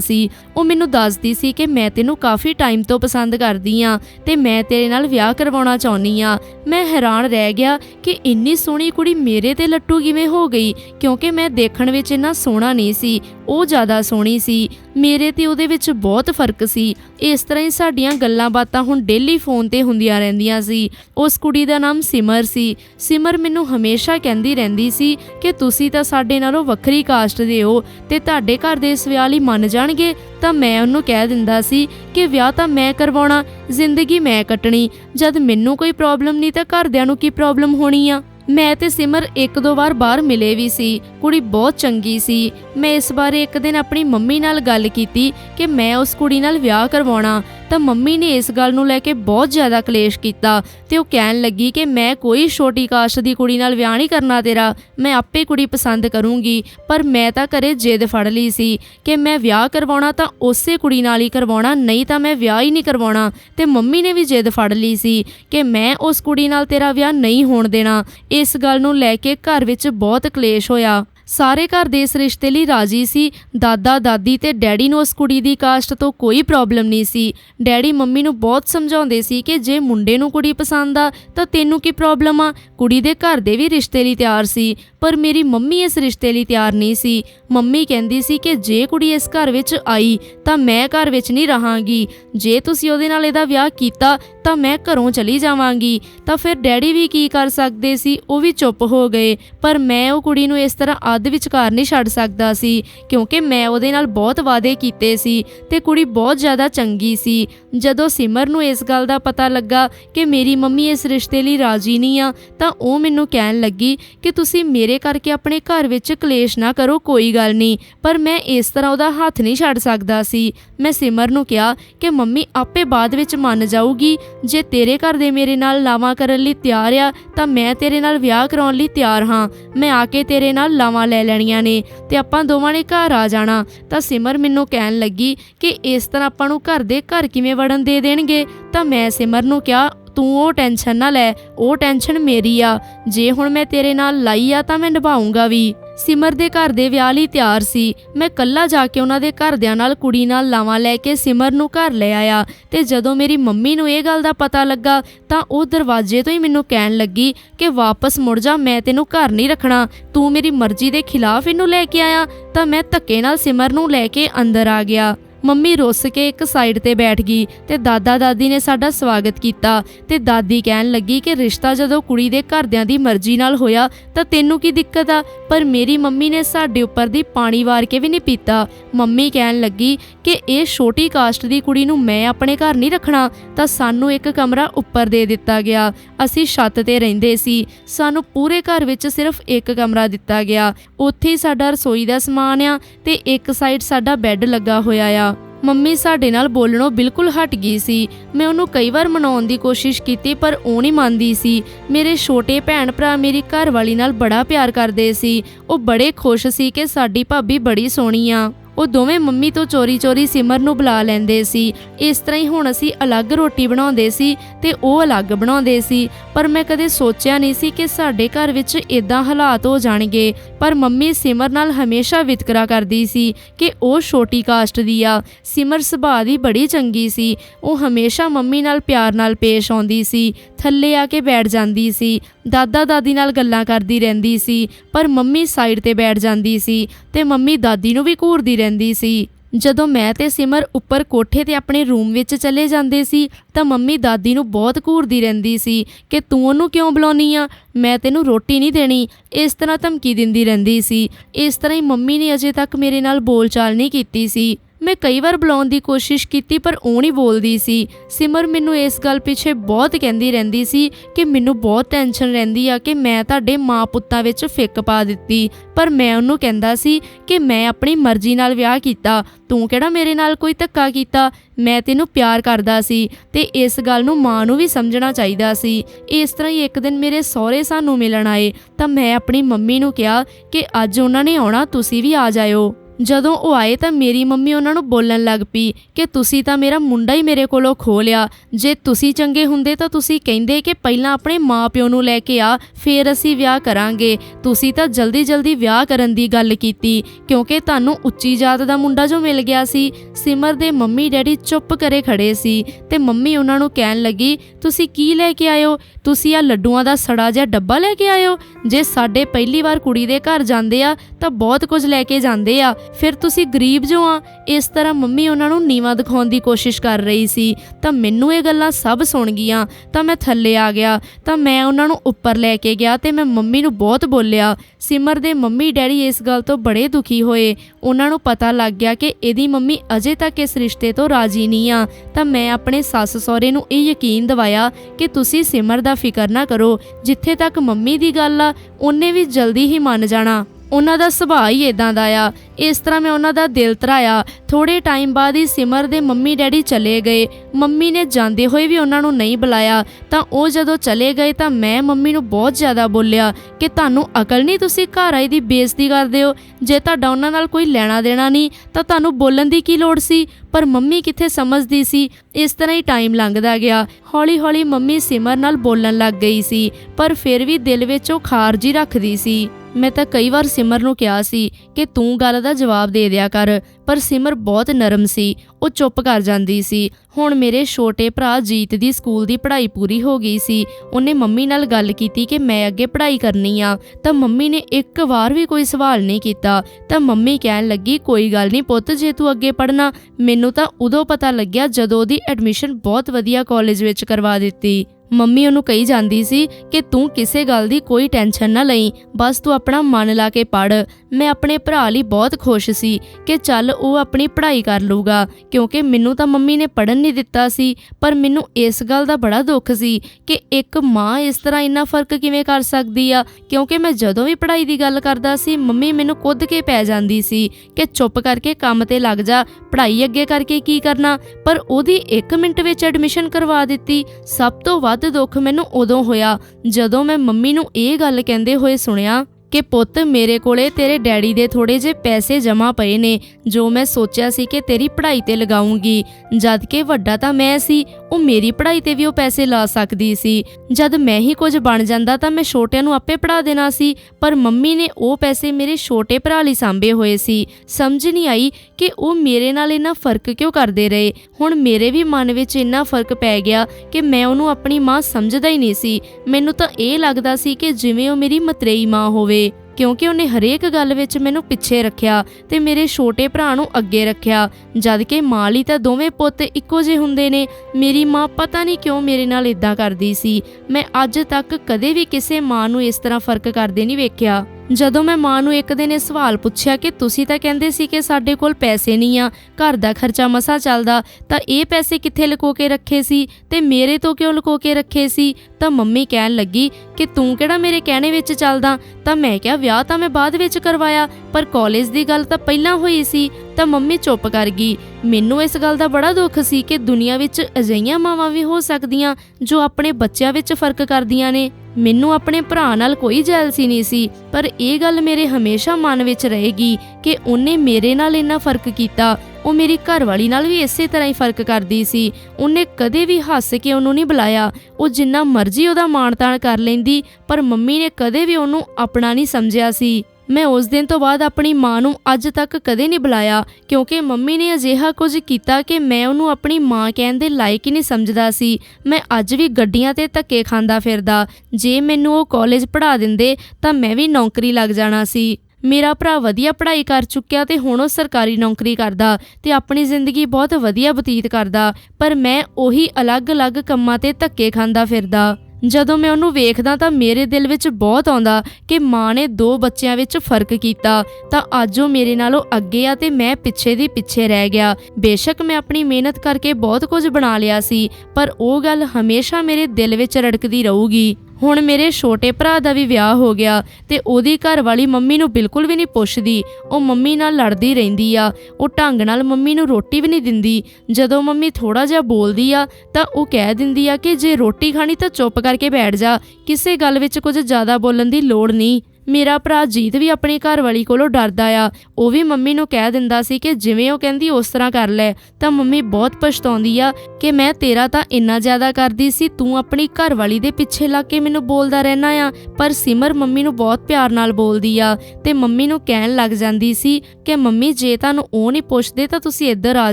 ਸੀ। ਉਹ ਮੈਨੂੰ ਦੱਸਦੀ ਸੀ ਕਿ ਮੈਂ ਤੈਨੂੰ ਕਾਫੀ ਟਾਈਮ ਤੋਂ ਪਸੰਦ ਕਰਦੀ ਆ ਤੇ ਮੈਂ ਤੇਰੇ ਨਾਲ ਵਿਆਹ ਕਰਵਾਉਣਾ ਚਾਹੁੰਦੀ ਆ ਮੈਂ ਹੈਰਾਨ ਰਹਿ ਗਿਆ ਕਿ ਇੰਨੀ ਸੋਹਣੀ ਕੁੜੀ ਮੇਰੇ ਤੇ ਲੱਟੂ ਕਿਵੇਂ ਹੋ ਗਈ, ਕਿਉਂਕਿ ਮੈਂ ਦੇਖਣ ਵਿੱਚ ਇੰਨਾ ਸੋਹਣਾ ਨਹੀਂ ਸੀ, ਉਹ ਜ਼ਿਆਦਾ ਸੋਹਣੀ ਸੀ। ਮੇਰੇ ਤੇ ਉਹਦੇ ਵਿੱਚ ਬਹੁਤ ਫ਼ਰਕ ਸੀ। ਇਸ ਤਰ੍ਹਾਂ ਹੀ ਸਾਡੀਆਂ ਗੱਲਾਂ ਬਾਤਾਂ ਹੁਣ ਡੇਲੀ ਫੋਨ ਤੇ ਹੁੰਦੀਆਂ ਰਹਿੰਦੀਆਂ ਸੀ। ਉਸ ਕੁੜੀ ਦਾ ਨਾਮ ਸਿਮਰ ਸੀ। ਸਿਮਰ ਮੈਨੂੰ ਹਮੇਸ਼ਾ ਕਹਿੰਦੀ ਰਹਿੰਦੀ ਸੀ ਕਿ ਤੁਸੀਂ ਤਾਂ ਸਾਡੇ ਨਾਲੋਂ ਵੱਖਰੀ ਕਾਸਟ ਦੇ ਹੋ ਤੇ ਤੁਹਾਡੇ ਘਰ ਦੇ ਇਸ ਵਿਆਹ ਲਈ ਮੰਨ ਜਾਣਗੇ, ਤਾਂ ਮੈਂ ਉਹਨੂੰ ਕਹਿ ਦਿੰਦਾ ਸੀ ਕਿ ਵਿਆਹ ਤਾਂ ਮੈਂ ਕਰਵਾਉਣਾ, ਜ਼ਿੰਦਗੀ ਮੈਂ ਕੱਟਣੀ। ਜਦ ਮੈਨੂੰ ਕੋਈ ਪ੍ਰੋਬਲਮ ਨਹੀਂ ਤਾਂ ਘਰਦਿਆਂ ਨੂੰ ਕੀ ਪ੍ਰੋਬਲਮ ਹੋਣੀ ਆ? ਮੈਂ ਤੇ ਸਿਮਰ ਇੱਕ ਦੋ ਵਾਰ ਬਾਹਰ ਮਿਲੇ ਵੀ ਸੀ। ਕੁੜੀ ਬਹੁਤ ਚੰਗੀ ਸੀ। ਮੈਂ ਇਸ ਬਾਰੇ ਇੱਕ ਦਿਨ ਆਪਣੀ ਮੰਮੀ ਨਾਲ ਗੱਲ ਕੀਤੀ ਕਿ ਮੈਂ ਉਸ ਕੁੜੀ ਨਾਲ ਵਿਆਹ ਕਰਵਾਉਣਾ। ਤਾਂ ਮੰਮੀ ਨੇ ਇਸ ਗੱਲ ਨੂੰ ਲੈ ਕੇ ਬਹੁਤ ਜ਼ਿਆਦਾ ਕਲੇਸ਼ ਕੀਤਾ ਤੇ ਉਹ ਕਹਿਣ ਲੱਗੀ ਕਿ ਮੈਂ ਕੋਈ ਛੋਟੀ ਕਾਸਟ ਦੀ ਕੁੜੀ ਨਾਲ ਵਿਆਹ ਨਹੀਂ ਕਰਨਾ ਤੇਰਾ। ਮੈਂ ਆਪੇ ਕੁੜੀ ਪਸੰਦ ਕਰੂੰਗੀ। ਪਰ ਮੈਂ ਤਾਂ ਘਰੇ ਜਿੱਦ ਫੜ ਲਈ ਸੀ ਕਿ ਮੈਂ ਵਿਆਹ ਕਰਵਾਉਣਾ ਤਾਂ ਉਸੇ ਕੁੜੀ ਨਾਲ ਹੀ ਕਰਵਾਉਣਾ, ਨਹੀਂ ਤਾਂ ਮੈਂ ਵਿਆਹ ਹੀ ਨਹੀਂ ਕਰਵਾਉਣਾ। ਤੇ ਮੰਮੀ ਨੇ ਵੀ ਜਿੱਦ ਫੜ ਲਈ ਸੀ ਕਿ ਮੈਂ ਉਸ ਕੁੜੀ ਨਾਲ ਤੇਰਾ ਵਿਆਹ ਨਹੀਂ ਹੋਣ ਦੇਣਾ। ਇਸ ਗੱਲ ਨੂੰ ਲੈ ਕੇ ਘਰ ਵਿੱਚ ਬਹੁਤ ਕਲੇਸ਼ ਹੋਇਆ। ਸਾਰੇ ਘਰ ਦੇ ਇਸ ਰਿਸ਼ਤੇ ਲਈ ਰਾਜੀ ਸੀ। ਦਾਦਾ, ਦਾਦੀ ਤੇ ਡੈਡੀ ਨੂੰ ਉਸ ਕੁੜੀ ਦੀ ਕਾਸਟ ਤੋਂ ਕੋਈ ਪ੍ਰੋਬਲਮ ਨਹੀਂ ਸੀ। ਡੈਡੀ ਮੰਮੀ ਨੂੰ ਬਹੁਤ ਸਮਝਾਉਂਦੇ ਸੀ ਕਿ ਜੇ ਮੁੰਡੇ ਨੂੰ ਕੁੜੀ ਪਸੰਦ ਆ, ਤਾਂ ਤੈਨੂੰ ਕੀ ਪ੍ਰੋਬਲਮ ਆ? ਕੁੜੀ ਦੇ ਘਰ ਦੇ ਵੀ ਰਿਸ਼ਤੇ ਲਈ ਤਿਆਰ ਸੀ, ਪਰ ਮੇਰੀ ਮੰਮੀ ਇਸ ਰਿਸ਼ਤੇ ਲਈ ਤਿਆਰ ਨਹੀਂ ਸੀ। ਮੰਮੀ ਕਹਿੰਦੀ ਸੀ ਕਿ ਜੇ ਕੁੜੀ ਇਸ ਘਰ ਵਿੱਚ ਆਈ, ਤਾਂ ਮੈਂ ਘਰ ਵਿੱਚ ਨਹੀਂ ਰਹਾਂਗੀ। ਜੇ ਤੁਸੀਂ ਉਹਦੇ ਨਾਲ ਇਹਦਾ ਵਿਆਹ ਕੀਤਾ, ਤਾਂ ਮੈਂ ਘਰੋਂ ਚਲੀ ਜਾਵਾਂਗੀ। ਤਾਂ ਫਿਰ ਡੈਡੀ ਵੀ ਕੀ ਕਰ ਸਕਦੇ ਸੀ? ਉਹ ਵੀ ਚੁੱਪ ਹੋ ਗਏ। ਪਰ ਮੈਂ ਉਹ ਕੁੜੀ ਨੂੰ ਇਸ ਤਰ੍ਹਾਂ ਅੱਧ ਵਿਚਕਾਰ ਨਹੀਂ ਛੱਡ ਸਕਦਾ ਸੀ, ਕਿਉਂਕਿ ਮੈਂ ਉਹਦੇ ਨਾਲ ਬਹੁਤ ਵਾਅਦੇ ਕੀਤੇ ਸੀ ਤੇ ਕੁੜੀ ਬਹੁਤ ਜ਼ਿਆਦਾ ਚੰਗੀ ਸੀ। ਜਦੋਂ ਸਿਮਰ ਨੂੰ ਇਸ ਗੱਲ ਦਾ ਪਤਾ ਲੱਗਾ ਕਿ ਮੇਰੀ ਮੰਮੀ ਇਸ ਰਿਸ਼ਤੇ ਲਈ ਰਾਜੀ ਨਹੀਂ ਆ, ਤਾਂ ਉਹ ਮੈਨੂੰ ਕਹਿਣ ਲੱਗੀ ਕਿ ਤੁਸੀਂ ਮੇਰੇ ਕਰਕੇ ਆਪਣੇ ਘਰ ਵਿੱਚ ਕਲੇਸ਼ ਨਾ ਕਰੋ, ਕੋਈ ਗੱਲ ਨਹੀਂ, ਪਰ ਮੈਂ ਇਸ ਤਰ੍ਹਾਂ ਉਹਦਾ ਹੱਥ ਨਹੀਂ ਛੱਡ ਸਕਦਾ ਸੀ। ਮੈਂ ਸਿਮਰ ਨੂੰ ਕਿਹਾ ਕਿ ਮੰਮੀ, ਆਪੇ ਬਾਅਦ ਵਿੱਚ ਮੰਨ ਜਾਊਗੀ, ਜੇ ਤੇਰੇ ਘਰ ਦੇ ਮੇਰੇ ਨਾਲ ਲਾਵਾਂ ਕਰਨ ਲਈ ਤਿਆਰ ਆ, ਤਾਂ ਮੈਂ ਤੇਰੇ ਨਾਲ ਵਿਆਹ ਕਰਾਉਣ ਲਈ ਤਿਆਰ ਹਾਂ। ਮੈਂ ਆ ਕੇ ਤੇਰੇ ਨਾਲ ਲਾਵਾਂ ਲੈ ਲੈਣੀਆਂ ਨੇ ਤੇ ਆਪਾਂ ਦੋਵਾਂ ਨੇ ਘਰ ਆ ਜਾਣਾ। ਤਾਂ ਸਿਮਰ ਮੈਨੂੰ ਕਹਿਣ ਲੱਗੀ ਕਿ ਇਸ ਤਰ੍ਹਾਂ ਆਪਾਂ ਨੂੰ ਘਰ ਦੇ ਘਰ ਕਿਵੇਂ ਵੜਨ ਦੇ ਦੇਣਗੇ? ਤਾਂ ਮੈਂ ਸਿਮਰ ਨੂੰ ਕਿਹਾ ਤੂੰ ਉਹ ਟੈਨਸ਼ਨ ਨਾ ਲੈ, ਉਹ ਟੈਨਸ਼ਨ ਮੇਰੀ ਆ। ਜੇ ਹੁਣ ਮੈਂ ਤੇਰੇ ਨਾਲ ਲਾਈ ਆ ਤਾਂ ਮੈਂ ਨਿਭਾਉਂਗਾ ਵੀ। ਸਿਮਰ ਦੇ ਘਰ ਦੇ ਵਿਆਹ ਲਈ ਤਿਆਰ ਸੀ। ਮੈਂ ਕੱਲਾ ਜਾ ਕੇ ਉਹਨਾਂ ਦੇ ਘਰਦਿਆਂ ਨਾਲ ਕੁੜੀ ਨਾਲ ਲਾਵਾਂ ਲੈ ਕੇ ਸਿਮਰ ਨੂੰ ਘਰ ਲੈ ਆਇਆ। ਤੇ ਜਦੋਂ ਮੇਰੀ ਮੰਮੀ ਨੂੰ ਇਹ ਗੱਲ ਦਾ ਪਤਾ ਲੱਗਾ, ਤਾਂ ਉਹ ਦਰਵਾਜ਼ੇ ਤੋਂ ਹੀ ਮੈਨੂੰ ਕਹਿਣ ਲੱਗੀ ਕਿ ਵਾਪਸ ਮੁੜ ਜਾ, ਮੈਂ ਤੈਨੂੰ ਘਰ ਨਹੀਂ ਰੱਖਣਾ। ਤੂੰ ਮੇਰੀ ਮਰਜ਼ੀ ਦੇ ਖਿਲਾਫ ਇਹਨੂੰ ਲੈ ਕੇ ਆਇਆ, ਤਾਂ ਮੈਂ ਧੱਕੇ ਨਾਲ ਸਿਮਰ ਨੂੰ ਲੈ ਕੇ ਅੰਦਰ ਆ ਗਿਆ। ਮੰਮੀ ਰੁੱਸ ਕੇ ਇੱਕ ਸਾਈਡ ਤੇ ਬੈਠ ਗਈ ਤੇ ਦਾਦਾ ਦਾਦੀ ਨੇ ਸਾਡਾ ਸਵਾਗਤ ਕੀਤਾ ਤੇ ਦਾਦੀ ਕਹਿਣ ਲੱਗੀ ਕਿ ਰਿਸ਼ਤਾ ਜਦੋਂ ਕੁੜੀ ਦੇ ਘਰਦਿਆਂ ਦੀ ਮਰਜ਼ੀ ਨਾਲ ਹੋਇਆ ਤਾਂ ਤੈਨੂੰ ਕੀ ਦਿੱਕਤ ਆ? ਪਰ ਮੇਰੀ ਮੰਮੀ ਨੇ ਸਾਡੇ ਉੱਪਰ ਦੀ ਪਾਣੀ ਵਾਰ ਕੇ ਵੀ ਨਹੀਂ ਪੀਤਾ। ਮੰਮੀ ਕਹਿਣ ਲੱਗੀ ਕਿ ਇਹ ਛੋਟੀ ਕਾਸਟ ਦੀ ਕੁੜੀ ਨੂੰ ਮੈਂ ਆਪਣੇ ਘਰ ਨਹੀਂ ਰੱਖਣਾ, ਤਾਂ ਸਾਨੂੰ ਇੱਕ ਕਮਰਾ ਉੱਪਰ ਦੇ ਦਿੱਤਾ ਗਿਆ। ਅਸੀਂ ਛੱਤ ਤੇ ਰਹਿੰਦੇ ਸੀ। ਸਾਨੂੰ ਪੂਰੇ ਘਰ ਵਿੱਚ ਸਿਰਫ ਇੱਕ ਕਮਰਾ ਦਿੱਤਾ ਗਿਆ। ਉੱਥੇ ਹੀ ਸਾਡਾ ਰਸੋਈ ਦਾ ਸਮਾਨ ਆ ਤੇ ਇੱਕ ਸਾਈਡ ਸਾਡਾ ਬੈੱਡ ਲੱਗਾ ਹੋਇਆ ਆ। ਮੰਮੀ ਸਾਡੇ ਨਾਲ ਬੋਲਣੋਂ ਬਿਲਕੁਲ ਹਟ ਗਈ ਸੀ। ਮੈਂ ਉਹਨੂੰ ਕਈ ਵਾਰ ਮਨਾਉਣ ਦੀ ਕੋਸ਼ਿਸ਼ ਕੀਤੀ, ਪਰ ਉਹ ਨਹੀਂ ਮੰਨਦੀ ਸੀ। ਮੇਰੇ ਛੋਟੇ ਭੈਣ ਭਰਾ ਮੇਰੀ ਘਰਵਾਲੀ ਨਾਲ ਬੜਾ ਪਿਆਰ ਕਰਦੇ ਸੀ। ਉਹ ਬੜੇ ਖੁਸ਼ ਸੀ ਕਿ ਸਾਡੀ ਭਾਬੀ ਬੜੀ ਸੋਹਣੀ ਆ। ਉਹ ਦੋਵੇਂ ਮੰਮੀ ਤੋਂ ਚੋਰੀ-ਚੋਰੀ ਸਿਮਰ ਨੂੰ ਬੁਲਾ ਲੈਂਦੇ ਸੀ। ਇਸ ਤਰ੍ਹਾਂ ਹੀ ਹੁਣ ਅਸੀਂ ਅਲੱਗ ਰੋਟੀ ਬਣਾਉਂਦੇ ਸੀ ਤੇ ਉਹ ਅਲੱਗ ਬਣਾਉਂਦੇ ਸੀ। ਪਰ ਮੈਂ ਕਦੇ ਸੋਚਿਆ ਨਹੀਂ ਸੀ ਕਿ ਸਾਡੇ ਘਰ ਵਿੱਚ ਇਦਾਂ ਹਾਲਾਤ ਹੋ ਜਾਣਗੇ। ਪਰ ਮੰਮੀ ਸਿਮਰ ਨਾਲ ਹਮੇਸ਼ਾ ਵਿਤਕਰਾ ਕਰਦੀ ਸੀ ਕਿ ਉਹ ਛੋਟੀ ਕਾਸਟ ਦੀ ਆ। ਸਿਮਰ ਸੁਭਾਅ ਦੀ ਬੜੀ ਚੰਗੀ ਸੀ। ਉਹ ਹਮੇਸ਼ਾ ਮੰਮੀ ਨਾਲ ਪਿਆਰ ਨਾਲ ਪੇਸ਼ ਆਉਂਦੀ ਸੀ। ਥੱਲੇ ਆ ਕੇ ਬੈਠ ਜਾਂਦੀ ਸੀ। ਦਾਦਾ ਦਾਦੀ ਨਾਲ ਗੱਲਾਂ ਕਰਦੀ ਰਹਿੰਦੀ ਸੀ, ਪਰ ਮੰਮੀ ਸਾਈਡ ਤੇ ਬੈਠ ਜਾਂਦੀ ਸੀ ਤੇ ਮੰਮੀ ਦਾਦੀ ਨੂੰ ਵੀ ਘੂਰਦੀ ਰਹਿੰਦੀ ਸੀ। ਜਦੋਂ ਮੈਂ ਤੇ ਸਿਮਰ ਉੱਪਰ ਕੋਠੇ ਤੇ ਆਪਣੇ ਰੂਮ ਵਿੱਚ ਚਲੇ ਜਾਂਦੇ ਸੀ, ਤਾਂ ਮੰਮੀ ਦਾਦੀ ਨੂੰ ਬਹੁਤ ਘੂਰਦੀ ਰਹਿੰਦੀ ਸੀ ਕਿ ਤੂੰ ਉਹਨੂੰ ਕਿਉਂ ਬੁਲਾਉਣੀ ਆ? ਮੈਂ ਤੈਨੂੰ ਰੋਟੀ ਨਹੀਂ ਦੇਣੀ। ਇਸ ਤਰ੍ਹਾਂ ਧਮਕੀ ਦਿੰਦੀ ਰਹਿੰਦੀ ਸੀ। ਇਸ ਤਰ੍ਹਾਂ ਹੀ ਮੰਮੀ ਨੇ ਅਜੇ ਤੱਕ ਮੇਰੇ ਨਾਲ ਬੋਲਚਾਲ ਨਹੀਂ ਕੀਤੀ ਸੀ। ਮੈਂ ਕਈ ਵਾਰ ਬੁਲਾਉਣ ਦੀ ਕੋਸ਼ਿਸ਼ ਕੀਤੀ, ਪਰ ਉਹ ਨਹੀਂ ਬੋਲਦੀ ਸੀ। ਸਿਮਰ ਮੈਨੂੰ ਇਸ ਗੱਲ ਪਿੱਛੇ ਬਹੁਤ ਕਹਿੰਦੀ ਰਹਿੰਦੀ ਸੀ ਕਿ ਮੈਨੂੰ ਬਹੁਤ ਟੈਨਸ਼ਨ ਰਹਿੰਦੀ ਆ ਕਿ ਮੈਂ ਤੁਹਾਡੇ ਮਾਂ ਪੁੱਤਾਂ ਵਿੱਚ ਫਿੱਕ ਪਾ ਦਿੱਤੀ। ਪਰ ਮੈਂ ਉਹਨੂੰ ਕਹਿੰਦਾ ਸੀ ਕਿ ਮੈਂ ਆਪਣੀ ਮਰਜ਼ੀ ਨਾਲ ਵਿਆਹ ਕੀਤਾ। ਤੂੰ ਕਿਹੜਾ ਮੇਰੇ ਨਾਲ ਕੋਈ ਧੱਕਾ ਕੀਤਾ? ਮੈਂ ਤੈਨੂੰ ਪਿਆਰ ਕਰਦਾ ਸੀ ਤੇ ਇਸ ਗੱਲ ਨੂੰ ਮਾਂ ਨੂੰ ਵੀ ਸਮਝਣਾ ਚਾਹੀਦਾ ਸੀ। ਇਸ ਤਰ੍ਹਾਂ ਹੀ ਇੱਕ ਦਿਨ ਮੇਰੇ ਸਹੁਰੇ ਸਾਨੂੰ ਮਿਲਣ ਆਏ ਤਾਂ ਮੈਂ ਆਪਣੀ ਮੰਮੀ ਨੂੰ ਕਿਹਾ ਕਿ ਅੱਜ ਉਹਨਾਂ ਨੇ ਆਉਣਾ, ਤੁਸੀਂ ਵੀ ਆ ਜਾਇਓ। ਜਦੋਂ ਉਹ ਆਏ ਤਾਂ ਮੇਰੀ ਮੰਮੀ ਉਹਨਾਂ ਨੂੰ ਬੋਲਣ ਲੱਗ ਪਈ ਕਿ ਤੁਸੀਂ ਤਾਂ ਮੇਰਾ ਮੁੰਡਾ ਹੀ ਮੇਰੇ ਕੋਲੋਂ ਖੋ ਲਿਆ। ਜੇ ਤੁਸੀਂ ਚੰਗੇ ਹੁੰਦੇ ਤਾਂ ਤੁਸੀਂ ਕਹਿੰਦੇ ਕਿ ਪਹਿਲਾਂ ਆਪਣੇ ਮਾਪਿਓ ਨੂੰ ਲੈ ਕੇ ਆ, ਫੇਰ ਅਸੀਂ ਵਿਆਹ ਕਰਾਂਗੇ। ਤੁਸੀਂ ਤਾਂ ਜਲਦੀ ਜਲਦੀ ਵਿਆਹ ਕਰਨ ਦੀ ਗੱਲ ਕੀਤੀ, ਕਿਉਂਕਿ ਤੁਹਾਨੂੰ ਉੱਚੀ ਜਾਤ ਦਾ ਮੁੰਡਾ ਜੋ ਮਿਲ ਗਿਆ ਸੀ। ਸਿਮਰ ਦੇ ਮੰਮੀ ਡੈਡੀ ਚੁੱਪ ਕਰੇ ਖੜੇ ਸੀ ਤੇ ਮੰਮੀ ਉਹਨਾਂ ਨੂੰ ਕਹਿਣ ਲੱਗੀ, ਤੁਸੀਂ ਕੀ ਲੈ ਕੇ ਆਇਓ? ਤੁਸੀਂ ਆ ਲੱਡੂਆਂ ਦਾ ਸੜਾ ਜਿਹਾ ਡੱਬਾ ਲੈ ਕੇ ਆਇਓ? ਜੇ ਸਾਡੇ ਪਹਿਲੀ ਵਾਰ ਕੁੜੀ ਦੇ ਘਰ ਜਾਂਦੇ ਆ, ਤਾਂ ਬਹੁਤ ਕੁਝ ਲੈ ਕੇ ਜਾਂਦੇ ਆ। ਫਿਰ ਤੁਸੀਂ ਗਰੀਬ ਜੋ ਆ, ਇਸ ਤਰ੍ਹਾਂ ਮੰਮੀ ਉਹਨਾਂ ਨੂੰ ਨੀਵਾ ਦਿਖਾਉਣ ਦੀ ਕੋਸ਼ਿਸ਼ ਕਰ ਰਹੀ ਸੀ, ਤਾਂ ਮੈਨੂੰ ਇਹ ਗੱਲਾਂ ਸਭ ਸੁਣ ਗਈਆਂ, ਤਾਂ ਮੈਂ ਥੱਲੇ ਆ ਗਿਆ, ਤਾਂ ਮੈਂ ਉਹਨਾਂ ਨੂੰ ਉੱਪਰ ਲੈ ਕੇ ਗਿਆ ਤੇ ਮੈਂ ਮੰਮੀ ਨੂੰ ਬਹੁਤ ਬੋਲਿਆ। ਸਿਮਰ ਦੇ ਮੰਮੀ ਡੈਡੀ ਇਸ ਗੱਲ ਤੋਂ ਬੜੇ ਦੁਖੀ ਹੋਏ। ਉਹਨਾਂ ਨੂੰ ਪਤਾ ਲੱਗ ਗਿਆ ਕਿ ਇਹਦੀ ਮੰਮੀ ਅਜੇ ਤੱਕ ਇਸ ਰਿਸ਼ਤੇ ਤੋਂ ਰਾਜੀ ਨਹੀਂ ਆ, ਤਾਂ ਮੈਂ ਆਪਣੇ ਸੱਸ ਸਹੁਰੇ ਨੂੰ ਇਹ ਯਕੀਨ ਦਿਵਾਇਆ ਕਿ ਤੁਸੀਂ ਸਿਮਰ ਦਾ ਫਿਕਰ ਨਾ ਕਰੋ, ਜਿੱਥੇ ਤੱਕ ਮੰਮੀ ਦੀ ਗੱਲ ਆ, ਉਹਨੇ ਵੀ ਜਲਦੀ ਹੀ ਮੰਨ ਜਾਣਾ। ਉਹਨਾਂ ਦਾ ਸੁਭਾਅ ਹੀ ਇਦਾਂ ਦਾ ਆ। ਇਸ ਤਰ੍ਹਾਂ ਮੈਂ ਉਹਨਾਂ ਦਾ ਦਿਲ ਧਰਾਇਆ ਥੋੜੇ ਟਾਈਮ ਬਾਅਦ ਹੀ ਸਿਮਰ ਦੇ ਮੰਮੀ ਡੈਡੀ ਚਲੇ ਗਏ। ਮੰਮੀ ਨੇ ਜਾਂਦੇ ਹੋਏ ਵੀ ਉਹਨਾਂ ਨੂੰ ਨਹੀਂ ਬੁਲਾਇਆ। ਤਾਂ ਉਹ ਜਦੋਂ ਚਲੇ ਗਏ ਤਾਂ ਮੈਂ ਮੰਮੀ ਨੂੰ ਬਹੁਤ ਜ਼ਿਆਦਾ ਬੋਲਿਆ ਕਿ ਤੁਹਾਨੂੰ ਅਕਲ ਨਹੀਂ ਤੁਸੀਂ ਘਰ ਆਈ ਦੀ ਬੇਇੱਜ਼ਤੀ ਕਰਦੇ ਹੋ। ਜੇ ਤੁਹਾਡਾ ਉਹਨਾਂ ਨਾਲ ਕੋਈ ਲੈਣਾ ਦੇਣਾ ਨਹੀਂ ਤਾਂ ਤੁਹਾਨੂੰ ਬੋਲਣ ਦੀ ਕੀ ਲੋੜ ਸੀ? ਪਰ ਮੰਮੀ ਕਿੱਥੇ ਸਮਝਦੀ ਸੀ? ਇਸ ਤਰ੍ਹਾਂ ਹੀ ਟਾਈਮ ਲੰਘਦਾ ਗਿਆ। ਹੌਲੀ-ਹੌਲੀ ਮੰਮੀ ਸਿਮਰ ਨਾਲ ਬੋਲਣ ਲੱਗ ਗਈ ਸੀ, ਪਰ ਫਿਰ ਵੀ ਦਿਲ ਵਿੱਚ ਉਹ ਖਾਰਜੀ ਰੱਖਦੀ ਸੀ। ਮੈਂ ਤਾਂ ਕਈ ਵਾਰ ਸਿਮਰ ਨੂੰ ਕਿਹਾ ਸੀ ਕਿ ਤੂੰ ਗੱਲ ਦਾ ਜਵਾਬ ਦੇ ਦਿਆ ਕਰ, ਪਰ ਸਿਮਰ ਬਹੁਤ ਨਰਮ ਸੀ, ਉਹ ਚੁੱਪ ਕਰ ਜਾਂਦੀ ਸੀ। ਹੁਣ ਮੇਰੇ ਛੋਟੇ ਭਰਾ ਜੀਤ ਦੀ ਸਕੂਲ ਦੀ ਪੜ੍ਹਾਈ ਪੂਰੀ ਹੋ ਗਈ ਸੀ। ਉਹਨੇ ਮੰਮੀ ਨਾਲ ਗੱਲ ਕੀਤੀ ਕਿ ਮੈਂ ਅੱਗੇ ਪੜ੍ਹਾਈ ਕਰਨੀ ਆ। ਤਾਂ ਮੰਮੀ ਨੇ ਇੱਕ ਵਾਰ ਵੀ ਕੋਈ ਸਵਾਲ ਨਹੀਂ ਕੀਤਾ। ਤਾਂ ਮੰਮੀ ਕਹਿਣ ਲੱਗੀ, ਕੋਈ ਗੱਲ ਨਹੀਂ ਪੁੱਤ, ਜੇ ਤੂੰ ਅੱਗੇ ਪੜ੍ਹਨਾ, ਮੈਨੂੰ ਤਾਂ ਉਦੋਂ ਪਤਾ ਲੱਗਿਆ ਜਦੋਂ ਉਹਦੀ ਐਡਮਿਸ਼ਨ ਬਹੁਤ ਵਧੀਆ ਕਾਲਜ ਵਿੱਚ ਕਰਵਾ ਦਿੱਤੀ। ਮੰਮੀ ਉਹਨੂੰ ਕਹੀ ਜਾਂਦੀ ਸੀ ਕਿ ਤੂੰ ਕਿਸੇ ਗੱਲ ਦੀ ਕੋਈ ਟੈਨਸ਼ਨ ਨਾ ਲਈ, ਬਸ ਤੂੰ ਆਪਣਾ ਮਨ ਲਾ ਕੇ ਪੜ ਮੈਂ ਆਪਣੇ ਭਰਾ ਲਈ ਬਹੁਤ ਖੁਸ਼ ਸੀ ਕਿ ਚੱਲ ਉਹ ਆਪਣੀ ਪੜ੍ਹਾਈ ਕਰ ਲੂਗਾ ਕਿਉਂਕਿ ਮੈਨੂੰ ਤਾਂ ਮੰਮੀ ਨੇ ਪੜਨ ਨਹੀਂ ਦਿੱਤਾ ਸੀ, ਪਰ ਮੈਨੂੰ ਇਸ ਗੱਲ ਦਾ ਬੜਾ ਦੁੱਖ ਸੀ ਕਿ ਇੱਕ ਮਾਂ ਇਸ ਤਰ੍ਹਾਂ ਇੰਨਾ ਫ਼ਰਕ ਕਿਵੇਂ ਕਰ ਸਕਦੀ ਆ, ਕਿਉਂਕਿ ਮੈਂ ਜਦੋਂ ਵੀ ਪੜ੍ਹਾਈ ਦੀ ਗੱਲ ਕਰਦਾ ਸੀ, ਮੰਮੀ ਮੈਨੂੰ ਕੁੱਦ ਕੇ ਪੈ ਜਾਂਦੀ ਸੀ ਕਿ ਚੁੱਪ ਕਰਕੇ ਕੰਮ ਤੇ ਲੱਗ ਜਾ, ਪੜ੍ਹਾਈ ਅੱਗੇ ਕਰਕੇ ਕੀ ਕਰਨਾ, ਪਰ ਉਹਦੀ 1 ਮਿੰਟ ਵਿੱਚ ਐਡਮਿਸ਼ਨ ਕਰਵਾ ਦਿੱਤੀ, ਸਭ ਤੋਂ ਵੱਧ ਦੁੱਖ ਮੈਨੂੰ ਉਦੋਂ ਹੋਇਆ ਜਦੋਂ ਮੈਂ ਮੰਮੀ ਨੂੰ ਇਹ ਗੱਲ ਕਹਿੰਦੇ ਹੋਏ ਸੁਣਿਆ ਕਿ ਪੁੱਤ ਮੇਰੇ ਕੋਲੇ ਤੇਰੇ ਡੈਡੀ ਦੇ ਥੋੜੇ ਜਿਹੇ ਪੈਸੇ ਜਮ੍ਹਾਂ ਪਏ ਨੇ, ਜੋ ਮੈਂ ਸੋਚਿਆ ਸੀ ਕਿ ਤੇਰੀ ਪੜ੍ਹਾਈ ਤੇ ਲਗਾਉਂਗੀ। ਜਦ ਕਿ ਵੱਡਾ ਤਾਂ ਮੈਂ ਸੀ, ਉਹ ਮੇਰੀ ਪੜ੍ਹਾਈ ਤੇ ਵੀ ਉਹ ਪੈਸੇ ਲਾ ਸਕਦੀ ਸੀ। ਜਦ ਮੈਂ ਹੀ ਕੁਝ ਬਣ ਜਾਂਦਾ ਤਾਂ ਮੈਂ ਛੋਟਿਆਂ ਨੂੰ ਆਪੇ ਪੜ੍ਹਾ ਦੇਣਾ ਸੀ, ਪਰ ਮੰਮੀ ਨੇ ਉਹ ਪੈਸੇ ਮੇਰੇ ਛੋਟੇ ਭਰਾ ਲਈ ਸਾਂਭੇ ਹੋਏ ਸੀ। ਸਮਝ ਨਹੀਂ ਆਈ ਕਿ ਉਹ ਮੇਰੇ ਨਾਲ ਇੰਨਾ ਫ਼ਰਕ ਕਿਉਂ ਕਰਦੇ ਰਹੇ। ਹੁਣ ਮੇਰੇ ਵੀ ਮਨ ਵਿੱਚ ਇੰਨਾ ਫ਼ਰਕ ਪੈ ਗਿਆ ਕਿ ਮੈਂ ਉਹਨੂੰ ਆਪਣੀ ਮਾਂ ਸਮਝਦਾ ਹੀ ਨਹੀਂ ਸੀ। ਮੈਨੂੰ ਤਾਂ ਇਹ ਲੱਗਦਾ ਸੀ ਕਿ ਜਿਵੇਂ ਉਹ ਮੇਰੀ ਮਤਰੇਈ ਮਾਂ ਹੋਵੇ। ਕਿਉਂਕਿ ਉਹਨੇ ਹਰੇਕ ਗੱਲ ਵਿੱਚ ਮੈਨੂੰ ਪਿੱਛੇ ਰੱਖਿਆ ਤੇ ਮੇਰੇ ਛੋਟੇ ਭਰਾ ਨੂੰ ਅੱਗੇ ਰੱਖਿਆ। ਜਦ ਕਿ ਮਾਂ ਲਈ ਤਾਂ ਦੋਵੇਂ ਪੁੱਤ ਇੱਕੋ ਜਿਹੇ ਹੁੰਦੇ ਨੇ, ਮੇਰੀ ਮਾਂ ਪਤਾ ਨਹੀਂ ਕਿਉਂ ਮੇਰੇ ਨਾਲ ਇਦਾਂ ਕਰਦੀ ਸੀ। ਮੈਂ ਅੱਜ ਤੱਕ ਕਦੇ ਵੀ ਕਿਸੇ ਮਾਂ ਨੂੰ ਇਸ ਤਰ੍ਹਾਂ ਫ਼ਰਕ ਕਰਦੇ ਨਹੀਂ ਵੇਖਿਆ। ਜਦੋਂ ਮੈਂ ਮਾਂ ਨੂੰ ਇੱਕ ਦਿਨ ਇਹ ਸਵਾਲ ਪੁੱਛਿਆ ਕਿ ਤੁਸੀਂ ਤਾਂ ਕਹਿੰਦੇ ਸੀ ਕਿ ਸਾਡੇ ਕੋਲ ਪੈਸੇ ਨਹੀਂ ਆ, ਘਰ ਦਾ ਖਰਚਾ ਮਸਾ ਚੱਲਦਾ, ਤਾਂ ਇਹ ਪੈਸੇ ਕਿੱਥੇ ਲੁਕੋ ਕੇ ਰੱਖੇ ਸੀ ਤੇ ਮੇਰੇ ਤੋਂ ਕਿਉਂ ਲੁਕੋ ਕੇ ਰੱਖੇ ਸੀ? ਤਾਂ ਮੰਮੀ ਕਹਿਣ ਲੱਗੀ ਕਿ ਤੂੰ ਕਿਹੜਾ ਮੇਰੇ ਕਹਿਣੇ ਵਿੱਚ ਚੱਲਦਾ? ਤਾਂ ਮੈਂ ਕਿਹਾ, ਵਿਆਹ ਤਾਂ ਮੈਂ ਬਾਅਦ ਵਿੱਚ ਕਰਵਾਇਆ, ਪਰ ਕਾਲਜ ਦੀ ਗੱਲ ਤਾਂ ਪਹਿਲਾਂ ਹੋਈ ਸੀ। ਤਾਂ ਮੰਮੀ ਚੁੱਪ ਕਰ ਗਈ। ਮੈਨੂੰ ਇਸ ਗੱਲ ਦਾ ਬੜਾ ਦੁੱਖ ਸੀ ਕਿ ਦੁਨੀਆ ਵਿੱਚ ਅਜਿਹੀਆਂ ਮਾਵਾਂ ਵੀ ਹੋ ਸਕਦੀਆਂ ਜੋ ਆਪਣੇ ਬੱਚਿਆਂ ਵਿੱਚ ਫ਼ਰਕ ਕਰਦੀਆਂ ਨੇ। ਮੈਨੂੰ ਆਪਣੇ ਭਰਾ ਨਾਲ ਕੋਈ ਜੈਲਸੀ ਨਹੀਂ ਸੀ, ਪਰ ਇਹ ਗੱਲ ਮੇਰੇ ਹਮੇਸ਼ਾ ਮਨ ਵਿੱਚ ਰਹੇਗੀ ਕਿ ਉਹਨੇ ਮੇਰੇ ਨਾਲ ਇੰਨਾ ਫ਼ਰਕ ਕੀਤਾ। ਉਹ ਮੇਰੀ ਘਰਵਾਲੀ ਨਾਲ ਵੀ ਇਸੇ ਤਰ੍ਹਾਂ ਹੀ ਫ਼ਰਕ ਕਰਦੀ ਸੀ। ਉਹਨੇ ਕਦੇ ਵੀ ਹੱਸ ਕੇ ਉਹਨੂੰ ਨਹੀਂ ਬੁਲਾਇਆ। ਉਹ ਜਿੰਨਾ ਮਰਜ਼ੀ ਉਹਦਾ ਮਾਣ-ਤਾਣ ਕਰ ਲੈਂਦੀ, ਪਰ ਮੰਮੀ ਨੇ ਕਦੇ ਵੀ ਉਹਨੂੰ ਆਪਣਾ ਨਹੀਂ ਸਮਝਿਆ ਸੀ। ਮੈਂ ਉਸ ਦਿਨ ਤੋਂ ਬਾਅਦ ਆਪਣੀ ਮਾਂ ਨੂੰ ਅੱਜ ਤੱਕ ਕਦੇ ਨਹੀਂ ਬੁਲਾਇਆ, ਕਿਉਂਕਿ ਮੰਮੀ ਨੇ ਅਜਿਹਾ ਕੁਝ ਕੀਤਾ ਕਿ ਮੈਂ ਉਹਨੂੰ ਆਪਣੀ ਮਾਂ ਕਹਿਣ ਦੇ ਲਾਇਕ ਹੀ ਨਹੀਂ ਸਮਝਦਾ ਸੀ। ਮੈਂ ਅੱਜ ਵੀ ਗੱਡੀਆਂ ਤੇ ਧੱਕੇ ਖਾਂਦਾ ਫਿਰਦਾ, ਜੇ ਮੈਨੂੰ ਉਹ ਕਾਲਜ ਪੜ੍ਹਾ ਦਿੰਦੇ ਤਾਂ ਮੈਂ ਵੀ ਨੌਕਰੀ ਲੱਗ ਜਾਣਾ ਸੀ। ਮੇਰਾ ਭਰਾ ਵਧੀਆ ਪੜ੍ਹਾਈ ਕਰ ਚੁੱਕਿਆ ਤੇ ਹੁਣ ਉਹ ਸਰਕਾਰੀ ਨੌਕਰੀ ਕਰਦਾ ਤੇ ਆਪਣੀ ਜ਼ਿੰਦਗੀ ਬਹੁਤ ਵਧੀਆ ਬਤੀਤ ਕਰਦਾ, ਪਰ ਮੈਂ ਉਹੀ ਅਲੱਗ-ਅਲੱਗ ਕੰਮਾਂ ਤੇ ਧੱਕੇ ਖਾਂਦਾ ਫਿਰਦਾ। ਜਦੋਂ ਮੈਂ ਉਹਨੂੰ ਵੇਖਦਾ ਤਾਂ ਮੇਰੇ ਦਿਲ ਵਿੱਚ ਬਹੁਤ ਆਉਂਦਾ ਕਿ ਮਾਂ ਨੇ ਦੋ ਬੱਚਿਆਂ ਵਿੱਚ ਫ਼ਰਕ ਕੀਤਾ। ਤਾਂ ਅੱਜ ਉਹ ਮੇਰੇ ਨਾਲੋਂ ਅੱਗੇ ਆ ਤੇ ਮੈਂ ਪਿੱਛੇ ਦੀ ਪਿੱਛੇ ਰਹਿ ਗਿਆ। ਬੇਸ਼ੱਕ ਮੈਂ ਆਪਣੀ ਮਿਹਨਤ ਕਰਕੇ ਬਹੁਤ ਕੁਝ ਬਣਾ ਲਿਆ ਸੀ, ਪਰ ਉਹ ਗੱਲ ਹਮੇਸ਼ਾ ਮੇਰੇ ਦਿਲ ਵਿੱਚ ਰੜਕਦੀ ਰਹੂਗੀ। ਹੁਣ ਮੇਰੇ ਛੋਟੇ ਭਰਾ ਦਾ ਵੀ ਵਿਆਹ ਹੋ ਗਿਆ ਤੇ ਉਹਦੀ ਘਰ ਵਾਲੀ ਮੰਮੀ ਨੂੰ ਬਿਲਕੁਲ ਵੀ ਨਹੀਂ ਪੁੱਛਦੀ। ਉਹ ਮੰਮੀ ਨਾਲ ਲੜਦੀ ਰਹਿੰਦੀ ਆ। ਉਹ ਢੰਗ ਨਾਲ ਮੰਮੀ ਨੂੰ ਰੋਟੀ ਵੀ ਨਹੀਂ ਦਿੰਦੀ। ਜਦੋਂ ਮੰਮੀ ਥੋੜਾ ਜਿਹਾ ਬੋਲਦੀ ਆ, ਤਾਂ ਉਹ ਕਹਿ ਦਿੰਦੀ ਆ ਕਿ ਜੇ ਰੋਟੀ ਖਾਣੀ ਤਾਂ ਚੁੱਪ ਕਰਕੇ ਬੈਠ ਜਾ। ਕਿਸੇ ਗੱਲ ਵਿੱਚ ਕੁਝ ਜ਼ਿਆਦਾ ਬੋਲਣ ਦੀ ਲੋੜ ਨਹੀਂ। ਮੇਰਾ ਭਰਾ ਜੀਤ ਵੀ ਆਪਣੀ ਘਰ ਵਾਲੀ ਕੋਲੋਂ ਡਰਦਾ ਆ। ਉਹ ਵੀ ਮੰਮੀ ਨੂੰ ਕਹਿ ਦਿੰਦਾ ਸੀ ਕਿ ਜਿਵੇਂ ਉਹ ਕਹਿੰਦੀ ਉਸ ਤਰ੍ਹਾਂ ਕਰ ਲੈ। ਤਾਂ ਮੰਮੀ ਬਹੁਤ ਪਛਤਾਉਂਦੀ ਆ ਕਿ ਮੈਂ ਤੇਰਾ ਤਾਂ ਇੰਨਾ ਜ਼ਿਆਦਾ ਕਰਦੀ ਸੀ, ਤੂੰ ਆਪਣੀ ਘਰ ਵਾਲੀ ਦੇ ਪਿੱਛੇ ਲੱਗ ਕੇ ਮੈਨੂੰ ਬੋਲਦਾ ਰਹਿਣਾ ਆ। ਪਰ ਸਿਮਰ ਮੰਮੀ ਨੂੰ ਬਹੁਤ ਪਿਆਰ ਨਾਲ ਬੋਲਦੀ ਆ ਤੇ ਮੰਮੀ ਨੂੰ ਕਹਿਣ ਲੱਗ ਜਾਂਦੀ ਸੀ ਕਿ ਮੰਮੀ ਜੇ ਤੁਹਾਨੂੰ ਉਹ ਨਹੀਂ ਪੁੱਛਦੇ ਤਾਂ ਤੁਸੀਂ ਇੱਧਰ ਆ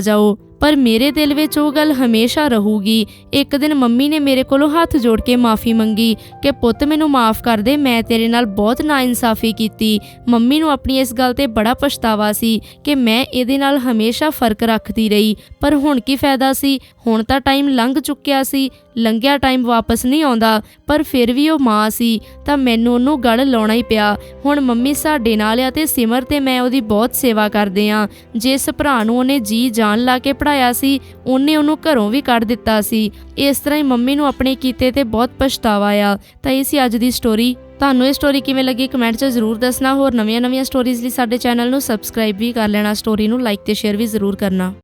ਜਾਓ। ਪਰ ਮੇਰੇ ਦਿਲ ਵਿੱਚ ਉਹ ਗੱਲ ਹਮੇਸ਼ਾ ਰਹੂਗੀ। ਇੱਕ ਦਿਨ ਮੰਮੀ ਨੇ ਮੇਰੇ ਕੋਲੋਂ ਹੱਥ ਜੋੜ ਕੇ ਮਾਫੀ ਮੰਗੀ ਕਿ, ਪੁੱਤ, ਮੈਨੂੰ ਮਾਫ ਕਰ ਦੇ, ਮੈਂ ਤੇਰੇ ਨਾਲ ਬਹੁਤ ਨਾਇਨਸਾਫੀ ਕੀਤੀ। ਮੰਮੀ ਨੂੰ ਆਪਣੀ ਇਸ ਗੱਲ ਤੇ ਬੜਾ ਪਛਤਾਵਾ ਸੀ ਕਿ ਮੈਂ ਇਹਦੇ ਨਾਲ ਹਮੇਸ਼ਾ ਫ਼ਰਕ ਰੱਖਦੀ ਰਹੀ। ਪਰ ਹੁਣ ਕੀ ਫਾਇਦਾ ਸੀ? ਹੁਣ ਤਾਂ ਟਾਈਮ ਲੰਘ ਚੁੱਕਿਆ ਸੀ। ਲੰਘਿਆ ਟਾਈਮ ਵਾਪਸ ਨਹੀਂ ਆਉਂਦਾ, ਪਰ ਫਿਰ ਵੀ ਉਹ ਮਾਂ ਸੀ, ਤਾਂ ਮੈਨੂੰ ਉਹਨੂੰ ਗਲ ਲਾਉਣਾ ਹੀ ਪਿਆ। ਹੁਣ ਮੰਮੀ ਸਾਡੇ ਨਾਲ ਆ ਤੇ ਸਿਮਰ ਤੇ ਮੈਂ ਉਹਦੀ ਬਹੁਤ ਸੇਵਾ ਕਰਦੇ ਆ। ਜਿਸ ਭਰਾ ਨੂੰ ਉਹਨੇ ਜੀ ਜਾਨ ਲਾ ਕੇ ਪੜਾਇਆ ਸੀ, ਉਹਨੇ ਉਹਨੂੰ ਘਰੋਂ ਵੀ ਕੱਢ ਦਿੱਤਾ ਸੀ। ਇਸ ਤਰ੍ਹਾਂ ਹੀ ਮੰਮੀ ਨੂੰ ਆਪਣੇ ਕੀਤੇ ਤੇ ਬਹੁਤ ਪਛਤਾਵਾ ਆ। ਤਾਂ ਇਹ ਸੀ ਅੱਜ ਦੀ ਸਟੋਰੀ ਤੁਹਾਨੂੰ ਇਹ ਸਟੋਰੀ ਕਿਵੇਂ ਲੱਗੀ ਕਮੈਂਟ 'ਚ ਜ਼ਰੂਰ ਦੱਸਣਾ। ਹੋਰ ਨਵੀਆਂ-ਨਵੀਆਂ ਸਟੋਰੀਜ਼ ਲਈ ਸਾਡੇ ਚੈਨਲ ਨੂੰ ਸਬਸਕ੍ਰਾਈਬ ਵੀ ਕਰ ਲੈਣਾ। ਸਟੋਰੀ ਨੂੰ ਲਾਈਕ ਤੇ ਸ਼ੇਅਰ ਵੀ ਜ਼ਰੂਰ ਕਰਨਾ।